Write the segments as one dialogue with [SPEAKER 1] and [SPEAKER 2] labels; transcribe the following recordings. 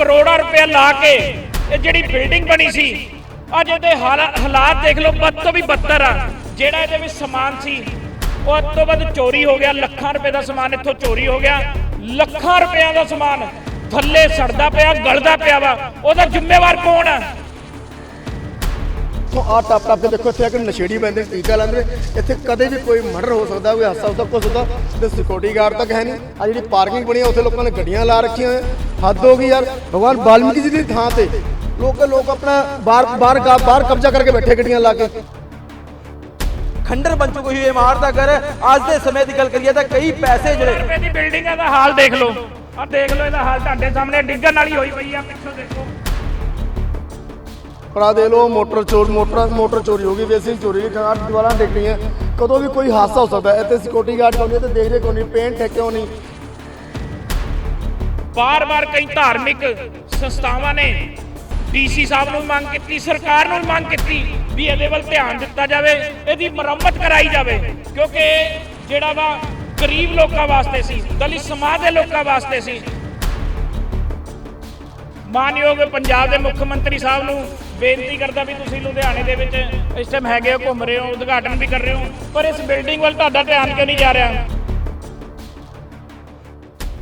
[SPEAKER 1] ਕਰੋੜਾਂ ਰੁਪਏ ਲਾ ਕੇ ਇਹ ਜਿਹੜੀ ਬਿਲਡਿੰਗ ਬਣੀ ਸੀ, ਅੱਜ ਇਹਦੇ ਹਾਲਾਤ ਦੇਖ ਲਓ ਬਦ ਤੋਂ ਵੀ ਬੱਤਰ ਆ। ਜਿਹੜਾ ਇਹਦੇ ਵਿੱਚ ਸਮਾਨ ਸੀ, ਉਹ ਅੱਧ ਤੋਂ ਵੱਧ ਚੋਰੀ ਹੋ ਗਿਆ। ਲੱਖਾਂ ਰੁਪਏ ਦਾ ਸਮਾਨ ਇੱਥੋਂ ਚੋਰੀ ਹੋ ਗਿਆ। ਲੱਖਾਂ ਰੁਪਏ ਦਾ ਸਮਾਨ ਥੱਲੇ ਸੜਦਾ ਪਿਆ, ਗਲਦਾ ਪਿਆ ਵਾ। ਉਹਦਾ ਜ਼ਿੰਮੇਵਾਰ ਕੌਣ ਆ?
[SPEAKER 2] ਸੋ ਆ ਟੱਪ ਟੱਪ ਕੇ ਦੇਖੋ ਇੱਥੇ ਆ ਕੇ ਨਸ਼ੇੜੀ ਬੰਦੇ ਟੀਕਾ ਲਾਉਂਦੇ ਨੇ। ਇੱਥੇ ਕਦੇ ਵੀ ਕੋਈ ਮਰਡਰ ਹੋ ਸਕਦਾ ਕੋਈ ਹਾਦਸਾ ਹੋ ਸਕਦਾ ਕੁਛ ਹੁੰਦਾ ਤੇ ਸਿਕਿਉਰਿਟੀ ਗਾਰਡ ਤੱਕ ਹੈ ਨਹੀਂ ਆ ਜਿਹੜੀ ਪਾਰਕਿੰਗ ਬਣੀ ਆ ਉੱਥੇ ਲੋਕਾਂ ਨੇ ਗੱਡੀਆਂ ਲਾ ਰੱਖੀਆਂ ਹੋਈਆਂ। ਹੱਦ ਹੋ ਗਈ ਯਾਰ। ਭਗਵਾਨ ਵਾਲਮੀਕੀ ਜੀ ਦੀ ਥਾਂ ਤੇ ਲੋਕ ਲੋਕ ਆਪਣਾ ਬਾਹਰ ਬਾਹਰ ਗਾ- ਬਾਹਰ ਕਬਜ਼ਾ ਕਰਕੇ ਬੈਠੇ ਗੱਡੀਆਂ ਲਾ ਕੇ।
[SPEAKER 3] ਖੰਡਰ ਬਣ ਚੁੱਕੀ ਹੋਈ ਇਮਾਰਤ ਅਗਰ ਅੱਜ ਦੇ ਸਮੇਂ ਦੀ ਗੱਲ ਕਰੀਏ ਤਾਂ ਕਈ ਪੈਸੇ ਜਿਹੜੇ
[SPEAKER 1] ਰੁਪਏ ਦੀ ਬਿਲਡਿੰਗ ਦਾ ਹਾਲ ਦੇਖ ਲਓ। ਆ ਦੇਖ ਲਓ ਇਹਦਾ ਹਾਲ ਤੁਹਾਡੇ ਸਾਹਮਣੇ ਡਿੱਗਣ ਵਾਲੀ ਹੋਈ ਪਈ ਆ ਪਿੱਛੋਂ ਦੇਖੋ।
[SPEAKER 2] ਪਰਾ ਦੇ ਲੋ ਮੋਟਰ ਚੋਰ, ਮੋਟਰ ਮੋਟਰ ਚੋਰੀ ਹੋ ਗਈ ਵੇਸੀ ਚੋਰੀ ਹੋਈ ਕਾਰ ਦੁਆਰਾ ਡਿੱਗ ਪਈਆਂ। ਕਦੋਂ ਵੀ ਕੋਈ ਹਾਦਸਾ ਹੋ ਸਕਦਾ ਹੈ ਇੱਥੇ ਸਿਕਿਉਰਿਟੀ ਗਾਰਡ ਕੋਲ ਨਹੀਂ ਤੇ ਦੇਖ ਰਹੇ ਕੋਈ ਨਹੀਂ ਪੇਂਟ ਹੈ ਕਿਉਂ ਨਹੀਂ?
[SPEAKER 1] ਬਾਰ-ਬਾਰ ਕਈ ਧਾਰਮਿਕ ਸੰਸਥਾਵਾਂ ਨੇ ਡੀਸੀ ਸਾਹਿਬ ਨੂੰ ਮੰਗ ਕੀਤੀ, ਸਰਕਾਰ ਨੂੰ ਮੰਗ ਕੀਤੀ ਵੀ ਇਹਦੇ ਵੱਲ ਧਿਆਨ ਦਿੱਤਾ ਜਾਵੇ, ਇਹਦੀ ਮੁਰੰਮਤ ਕਰਾਈ ਜਾਵੇ, ਕਿਉਂਕਿ ਜਿਹੜਾ ਵਾ ਗਰੀਬ ਲੋਕਾਂ ਵਾਸਤੇ ਸੀ, ਦਲਿਤ ਸਮਾਜ ਦੇ ਲੋਕਾਂ ਵਾਸਤੇ ਸੀ। ਮਾਨਯੋਗ ਪੰਜਾਬ ਦੇ ਮੁੱਖ ਮੰਤਰੀ ਸਾਹਿਬ ਨੂੰ ਬੇਨਤੀ ਕਰਦਾ ਵੀ ਤੁਸੀਂ ਲੁਧਿਆਣੇ ਦੇ ਵਿੱਚ ਇਸ ਟਾਈਮ ਹੈਗੇ ਹੋ, ਘੁੰਮ ਰਹੇ ਹੋ, ਉਦਘਾਟਨ ਵੀ ਕਰ ਰਹੇ ਹੋ, ਪਰ ਇਸ ਬਿਲਡਿੰਗ ਵੱਲ ਤੁਹਾਡਾ ਧਿਆਨ ਕਿਉਂ ਨਹੀਂ ਜਾ ਰਿਹਾ?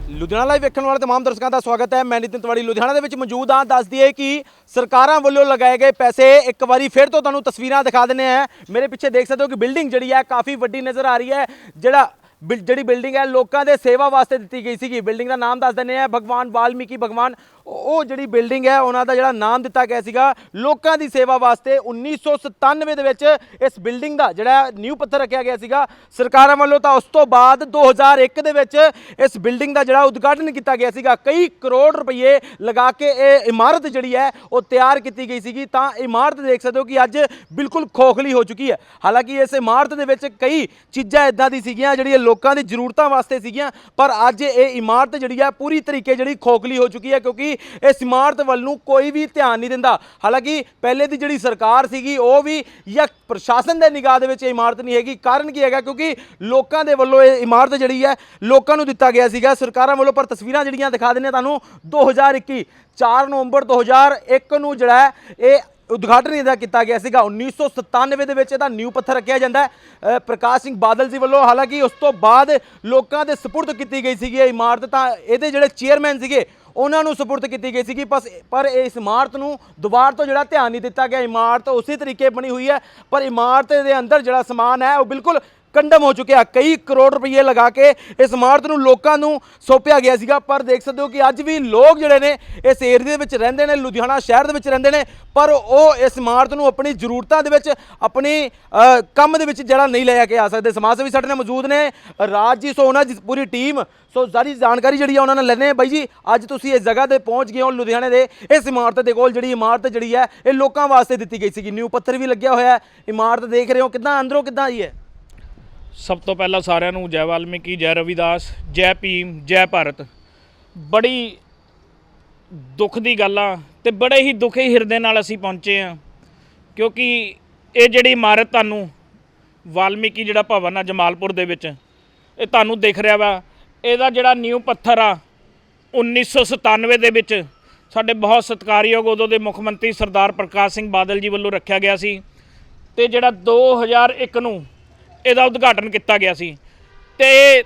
[SPEAKER 3] ਲੁਧਿਆਣਾ ਲਾਈਵ ਵੇਖਣ ਵਾਲੇ ਤਮਾਮ ਦਰਸ਼ਕਾਂ ਦਾ ਸਵਾਗਤ ਹੈ। ਮੈਂ ਨਿਤਿਨ ਤਿਵਾੜੀ ਲੁਧਿਆਣਾ ਦੇ ਵਿੱਚ ਮੌਜੂਦ ਹਾਂ। ਦੱਸ ਦਈਏ ਕਿ ਸਰਕਾਰਾਂ ਵੱਲੋਂ ਲਗਾਏ ਗਏ ਪੈਸੇ ਇੱਕ ਵਾਰੀ ਫਿਰ ਤੋਂ ਤੁਹਾਨੂੰ ਤਸਵੀਰਾਂ ਦਿਖਾ ਦਿੰਨੇ ਆ ਮੇਰੇ ਪਿੱਛੇ ਦੇਖ ਸਕਦੇ ਹੋ ਕਿ ਬਿਲਡਿੰਗ ਜਿਹੜੀ ਹੈ ਕਾਫੀ ਵੱਡੀ ਨਜ਼ਰ ਆ ਰਹੀ ਹੈ। ਜਿਹੜਾ ਬਿਲ- ਜਿਹੜੀ ਬਿਲਡਿੰਗ ਹੈ, ਲੋਕਾਂ ਦੇ ਸੇਵਾ ਵਾਸਤੇ ਦਿੱਤੀ ਗਈ ਸੀਗੀ। ਬਿਲਡਿੰਗ ਦਾ ਨਾਮ ਦੱਸ ਦਿੰਨੇ ਆ ਭਗਵਾਨ ਵਾਲਮੀਕੀ ਭਗਵਾਨ ਉਹ ਜਿਹੜੀ ਬਿਲਡਿੰਗ ਹੈ, ਉਹਨਾਂ ਦਾ ਜਿਹੜਾ ਨਾਮ ਦਿੱਤਾ ਗਿਆ ਸੀਗਾ, ਲੋਕਾਂ ਦੀ ਸੇਵਾ ਵਾਸਤੇ 1997 ਦੇ ਵਿੱਚ ਇਸ ਬਿਲਡਿੰਗ ਦਾ ਜਿਹੜਾ ਨਿਊ ਪੱਥਰ ਰੱਖਿਆ ਗਿਆ ਸੀਗਾ। ਸਰਕਾਰਾਂ ਵੱਲੋਂ ਤਾਂ ਉਸ ਤੋਂ ਬਾਅਦ 2001 ਦੇ ਵਿੱਚ ਇਸ ਬਿਲਡਿੰਗ ਦਾ ਜਿਹੜਾ ਉਦਘਾਟਨ ਕੀਤਾ ਗਿਆ ਸੀਗਾ। ਕਈ ਕਰੋੜ ਰੁਪਏ ਲਗਾ ਕੇ ਇਹ ਇਮਾਰਤ ਜਿਹੜੀ ਹੈ, ਉਹ ਤਿਆਰ ਕੀਤੀ ਗਈ ਸੀਗੀ। ਤਾਂ ਇਮਾਰਤ ਦੇਖ ਸਕਦੇ ਹੋ ਕਿ ਅੱਜ ਬਿਲਕੁਲ ਖੋਖਲੀ ਹੋ ਚੁੱਕੀ ਹੈ। ਹਾਲਾਂਕਿ ਇਸ ਇਮਾਰਤ ਦੇ ਵਿੱਚ ਕਈ ਚੀਜ਼ਾਂ ਇਦਾਂ ਦੀ ਸੀਗੀਆਂ, ਜਿਹੜੀਆਂ ਲੋਕਾਂ ਦੀ ਜ਼ਰੂਰਤਾਂ ਵਾਸਤੇ ਸੀਗੀਆਂ, ਪਰ ਅੱਜ ਇਹ ਇਮਾਰਤ ਜਿਹੜੀ ਹੈ, ਪੂਰੀ ਤਰੀਕੇ ਜਿਹੜੀ ਖੋਖਲੀ ਹੋ ਚੁੱਕੀ ਹੈ, ਕਿਉਂਕਿ ਇਸ ਇਮਾਰਤ ਵੱਲ ਨੂੰ ਕੋਈ ਵੀ ਧਿਆਨ ਨਹੀਂ ਦਿੰਦਾ। ਹਾਲਾਂਕਿ ਪਹਿਲੇ ਦੀ ਜਿਹੜੀ ਸਰਕਾਰ ਸੀਗੀ, ਉਹ ਵੀ ਜਾਂ ਪ੍ਰਸ਼ਾਸਨ ਦੇ ਨਿਗਾਹ ਦੇ ਵਿੱਚ ਇਹ ਇਮਾਰਤ ਨਹੀਂ ਹੈਗੀ। ਕਾਰਨ ਕੀ ਹੈਗਾ? ਕਿਉਂਕਿ ਲੋਕਾਂ ਦੇ ਵੱਲੋਂ ਇਹ ਇਮਾਰਤ ਜਿਹੜੀ ਹੈ, ਲੋਕਾਂ ਨੂੰ ਦਿੱਤਾ ਗਿਆ ਸੀਗਾ। ਸਰਕਾਰਾਂ ਵੱਲੋਂ ਪਰ ਤਸਵੀਰਾਂ ਜਿਹੜੀਆਂ ਦਿਖਾ ਦਿੰਦੇ ਤੁਹਾਨੂੰ 2021 4 ਨਵੰਬਰ 2001 ਨੂੰ ਜਿਹੜਾ ਹੈ, ਇਹ ਉਦਘਾਟਨ ਇਹਦਾ ਕੀਤਾ ਗਿਆ ਸੀਗਾ। 1997 ਦੇ ਵਿੱਚ ਇਹਦਾ ਨਿਊ ਪੱਥਰ ਰੱਖਿਆ ਜਾਂਦਾ ਹੈ। ਪ੍ਰਕਾਸ਼ ਸਿੰਘ ਬਾਦਲ ਜੀ ਵੱਲੋਂ ਹਾਲਾਂਕਿ ਉਸ ਤੋਂ ਬਾਅਦ ਲੋਕਾਂ ਦੇ ਸਪੁਰਦ ਕੀਤੀ ਗਈ ਸੀਗੀ ਇਹ ਇਮਾਰਤ। ਤਾਂ ਇਹਦੇ ਜਿਹੜੇ ਚੇਅਰਮੈਨ ਸੀਗੇ ਉਹਨਾਂ ਨੂੰ ਸਪੁਰਦ ਕੀਤੀ ਗਈ ਸੀਗੀ, ਬਸ, ਪਰ ਇਸ ਇਮਾਰਤ ਨੂੰ ਦੁਬਾਰ ਤੋਂ ਜਿਹੜਾ ਧਿਆਨ ਨਹੀਂ ਦਿੱਤਾ ਗਿਆ। ਇਮਾਰਤ ਉਸੇ ਤਰੀਕੇ ਬਣੀ ਹੋਈ ਹੈ, ਪਰ ਇਮਾਰਤ ਦੇ ਅੰਦਰ ਜਿਹੜਾ ਸਮਾਨ ਹੈ, ਉਹ ਬਿਲਕੁਲ ਕੰਡਮ ਹੋ ਚੁੱਕਿਆ। ਕਈ ਕਰੋੜ ਰੁਪਏ ਲਗਾ ਕੇ ਇਸ ਇਮਾਰਤ ਨੂੰ ਲੋਕਾਂ ਨੂੰ ਸੌਂਪਿਆ ਗਿਆ ਸੀਗਾ। ਪਰ ਦੇਖ ਸਕਦੇ ਹੋ ਕਿ ਅੱਜ ਵੀ ਲੋਕ ਜਿਹੜੇ ਨੇ ਇਸ ਏਰੀਆ ਦੇ ਵਿੱਚ ਰਹਿੰਦੇ ਨੇ, ਲੁਧਿਆਣਾ ਸ਼ਹਿਰ ਦੇ ਵਿੱਚ ਰਹਿੰਦੇ ਨੇ, ਪਰ ਉਹ ਇਸ ਇਮਾਰਤ ਨੂੰ ਆਪਣੀ ਜ਼ਰੂਰਤਾਂ ਦੇ ਵਿੱਚ, ਆਪਣੀ ਕੰਮ ਦੇ ਵਿੱਚ ਜਿਹੜਾ ਨਹੀਂ ਲੈ ਕੇ ਆ ਸਕਦੇ। ਸਮਾਜ ਸੇਵੀ ਸਾਡੇ ਨਾਲ ਮੌਜੂਦ ਨੇ ਰਾਜ ਜੀ, ਸੋ ਉਹਨਾਂ ਦੀ ਪੂਰੀ ਟੀਮ, ਸੋ ਸਾਰੀ ਜਾਣਕਾਰੀ ਜਿਹੜੀ ਆ ਉਹਨਾਂ ਨਾਲ ਲੈਣੇ ਬਾਈ ਜੀ, ਅੱਜ ਤੁਸੀਂ ਇਸ ਜਗ੍ਹਾ ਤੇ ਪਹੁੰਚ ਗਏ ਹੋ, ਲੁਧਿਆਣੇ ਦੇ। ਇਸ ਇਮਾਰਤ ਦੇ ਕੋਲ ਜਿਹੜੀ ਇਮਾਰਤ ਜਿਹੜੀ ਹੈ, ਇਹ ਲੋਕਾਂ ਵਾਸਤੇ ਦਿੱਤੀ ਗਈ ਸੀਗੀ। ਨਿਊ ਪੱਥਰ ਵੀ ਲੱਗਿਆ ਹੋਇਆ ਹੈ। ਇਮਾਰਤ ਦੇਖ ਰਹੇ ਹੋ, ਕਿਦਾਂ ਅੰਦਰੋਂ ਕਿਦਾਂ ਆਈ ਹੈ?
[SPEAKER 1] ਸਭ ਤੋਂ ਪਹਿਲਾਂ ਸਾਰਿਆਂ ਨੂੰ ਜੈ ਵਾਲਮੀਕੀ, ਜੈ ਰਵਿਦਾਸ, ਜੈ ਭੀਮ, ਜੈ ਭਾਰਤ। ਬੜੀ ਦੁੱਖ ਦੀ ਗੱਲ ਆ ਤੇ ਬੜੇ ਹੀ ਦੁਖੀ ਹਿਰਦੇ ਨਾਲ ਅਸੀਂ ਪਹੁੰਚੇ ਆ, ਕਿਉਂਕਿ ਇਹ ਜਿਹੜੀ ਇਮਾਰਤ ਤੁਹਾਨੂੰ ਵਾਲਮੀਕੀ ਜਿਹੜਾ ਭਵਨ ਆ ਜਮਾਲਪੁਰ ਦੇ ਵਿੱਚ, ਇਹ ਤੁਹਾਨੂੰ ਦਿਖ ਰਿਹਾ ਵਾ। ਇਹਦਾ ਜਿਹੜਾ ਨਿਊ ਪੱਥਰ ਆ 1997 ਦੇ ਵਿੱਚ ਸਾਡੇ ਬਹੁਤ ਸਤਿਕਾਰਯੋਗ ਉਦੋਂ ਦੇ ਮੁੱਖ ਮੰਤਰੀ ਸਰਦਾਰ ਪ੍ਰਕਾਸ਼ ਸਿੰਘ ਬਾਦਲ ਜੀ ਵੱਲੋਂ ਰੱਖਿਆ ਗਿਆ ਸੀ। ਤੇ ਜਿਹੜਾ 2001 ਨੂੰ ਇਹਦਾ ਉਦਘਾਟਨ ਕੀਤਾ ਗਿਆ ਸੀ। ਤੇ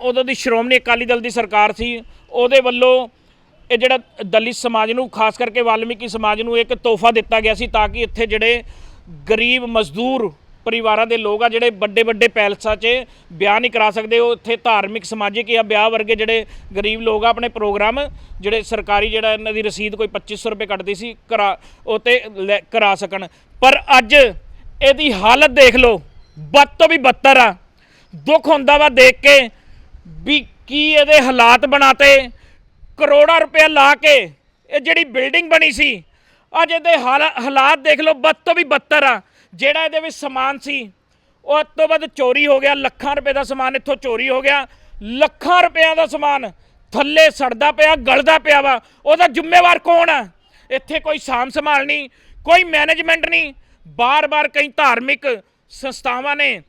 [SPEAKER 1] ਉਦੋਂ ਦੀ ਸ਼੍ਰੋਮਣੀ ਅਕਾਲੀ ਦਲ ਦੀ ਸਰਕਾਰ ਸੀ। ਉਹਦੇ ਵੱਲੋਂ ਇਹ ਜਿਹੜਾ ਦਲਿਤ ਸਮਾਜ ਨੂੰ, ਖਾਸ ਕਰਕੇ ਵਾਲਮੀਕੀ ਸਮਾਜ ਨੂੰ ਇੱਕ ਤੋਹਫਾ ਦਿੱਤਾ ਗਿਆ ਸੀ ਤਾਂ ਕਿ ਇੱਥੇ ਜਿਹੜੇ ਗਰੀਬ ਮਜ਼ਦੂਰ ਪਰਿਵਾਰਾਂ ਦੇ ਲੋਕ ਆ, ਜਿਹੜੇ ਵੱਡੇ ਵੱਡੇ ਪੈਲਸਾਂ 'ਚ ਵਿਆਹ ਨਹੀਂ ਕਰਾ ਸਕਦੇ, ਉਹ ਇੱਥੇ ਧਾਰਮਿਕ, ਸਮਾਜਿਕ ਜਾਂ ਵਿਆਹ ਵਰਗੇ ਜਿਹੜੇ ਗਰੀਬ ਲੋਕ ਆ, ਆਪਣੇ ਪ੍ਰੋਗਰਾਮ ਜਿਹੜੇ ਸਰਕਾਰੀ ਜਿਹੜਾ ਇਹਨਾਂ ਦੀ ਰਸੀਦ ਕੋਈ 2500 ਰੁਪਏ ਕੱਟਦੀ ਸੀ, ਕਰਾ ਉਹ ਤੇ ਲੈ- ਕਰਾ ਸਕਣ। ਪਰ ਅੱਜ ਇਹਦੀ ਹਾਲਤ ਦੇਖ ਲਓ। ਬਦ ਤੋਂ ਵੀ ਬੱਤਰ ਆ। ਦੁੱਖ ਹੁੰਦਾ ਵਾ ਦੇਖ ਕੇ ਵੀ ਕੀ ਇਹਦੇ ਹਾਲਾਤ ਬਣਾਤੇ। ਕਰੋੜਾਂ ਰੁਪਏ ਲਾ ਕੇ ਇਹ ਜਿਹੜੀ ਬਿਲਡਿੰਗ ਬਣੀ ਸੀ, ਅੱਜ ਇਹਦੇ ਹਾਲਾ- ਹਾਲਾਤ ਦੇਖ ਲਓ ਬਦ ਤੋਂ ਵੀ ਬੱਤਰ ਆ। ਜਿਹੜਾ ਇਹਦੇ ਵਿੱਚ ਸਮਾਨ ਸੀ, ਉਹ ਅੱਧ ਤੋਂ ਵੱਧ ਚੋਰੀ ਹੋ ਗਿਆ। ਲੱਖਾਂ ਰੁਪਏ ਦਾ ਸਮਾਨ ਇੱਥੋਂ ਚੋਰੀ ਹੋ ਗਿਆ। ਲੱਖਾਂ ਰੁਪਏ ਦਾ ਸਮਾਨ ਥੱਲੇ ਸੜਦਾ ਪਿਆ, ਗਲਦਾ ਪਿਆ ਵਾ। ਉਹਦਾ ਜ਼ਿੰਮੇਵਾਰ ਕੌਣ ਆ? ਇੱਥੇ ਕੋਈ ਸਾਂਭ ਸੰਭਾਲ ਨਹੀਂ, ਕੋਈ ਮੈਨੇਜਮੈਂਟ ਨਹੀਂ। ਬਾਰ-ਬਾਰ ਕਈ ਧਾਰਮਿਕ ਸੰਸਥਾਵਾਂ ਨੇ,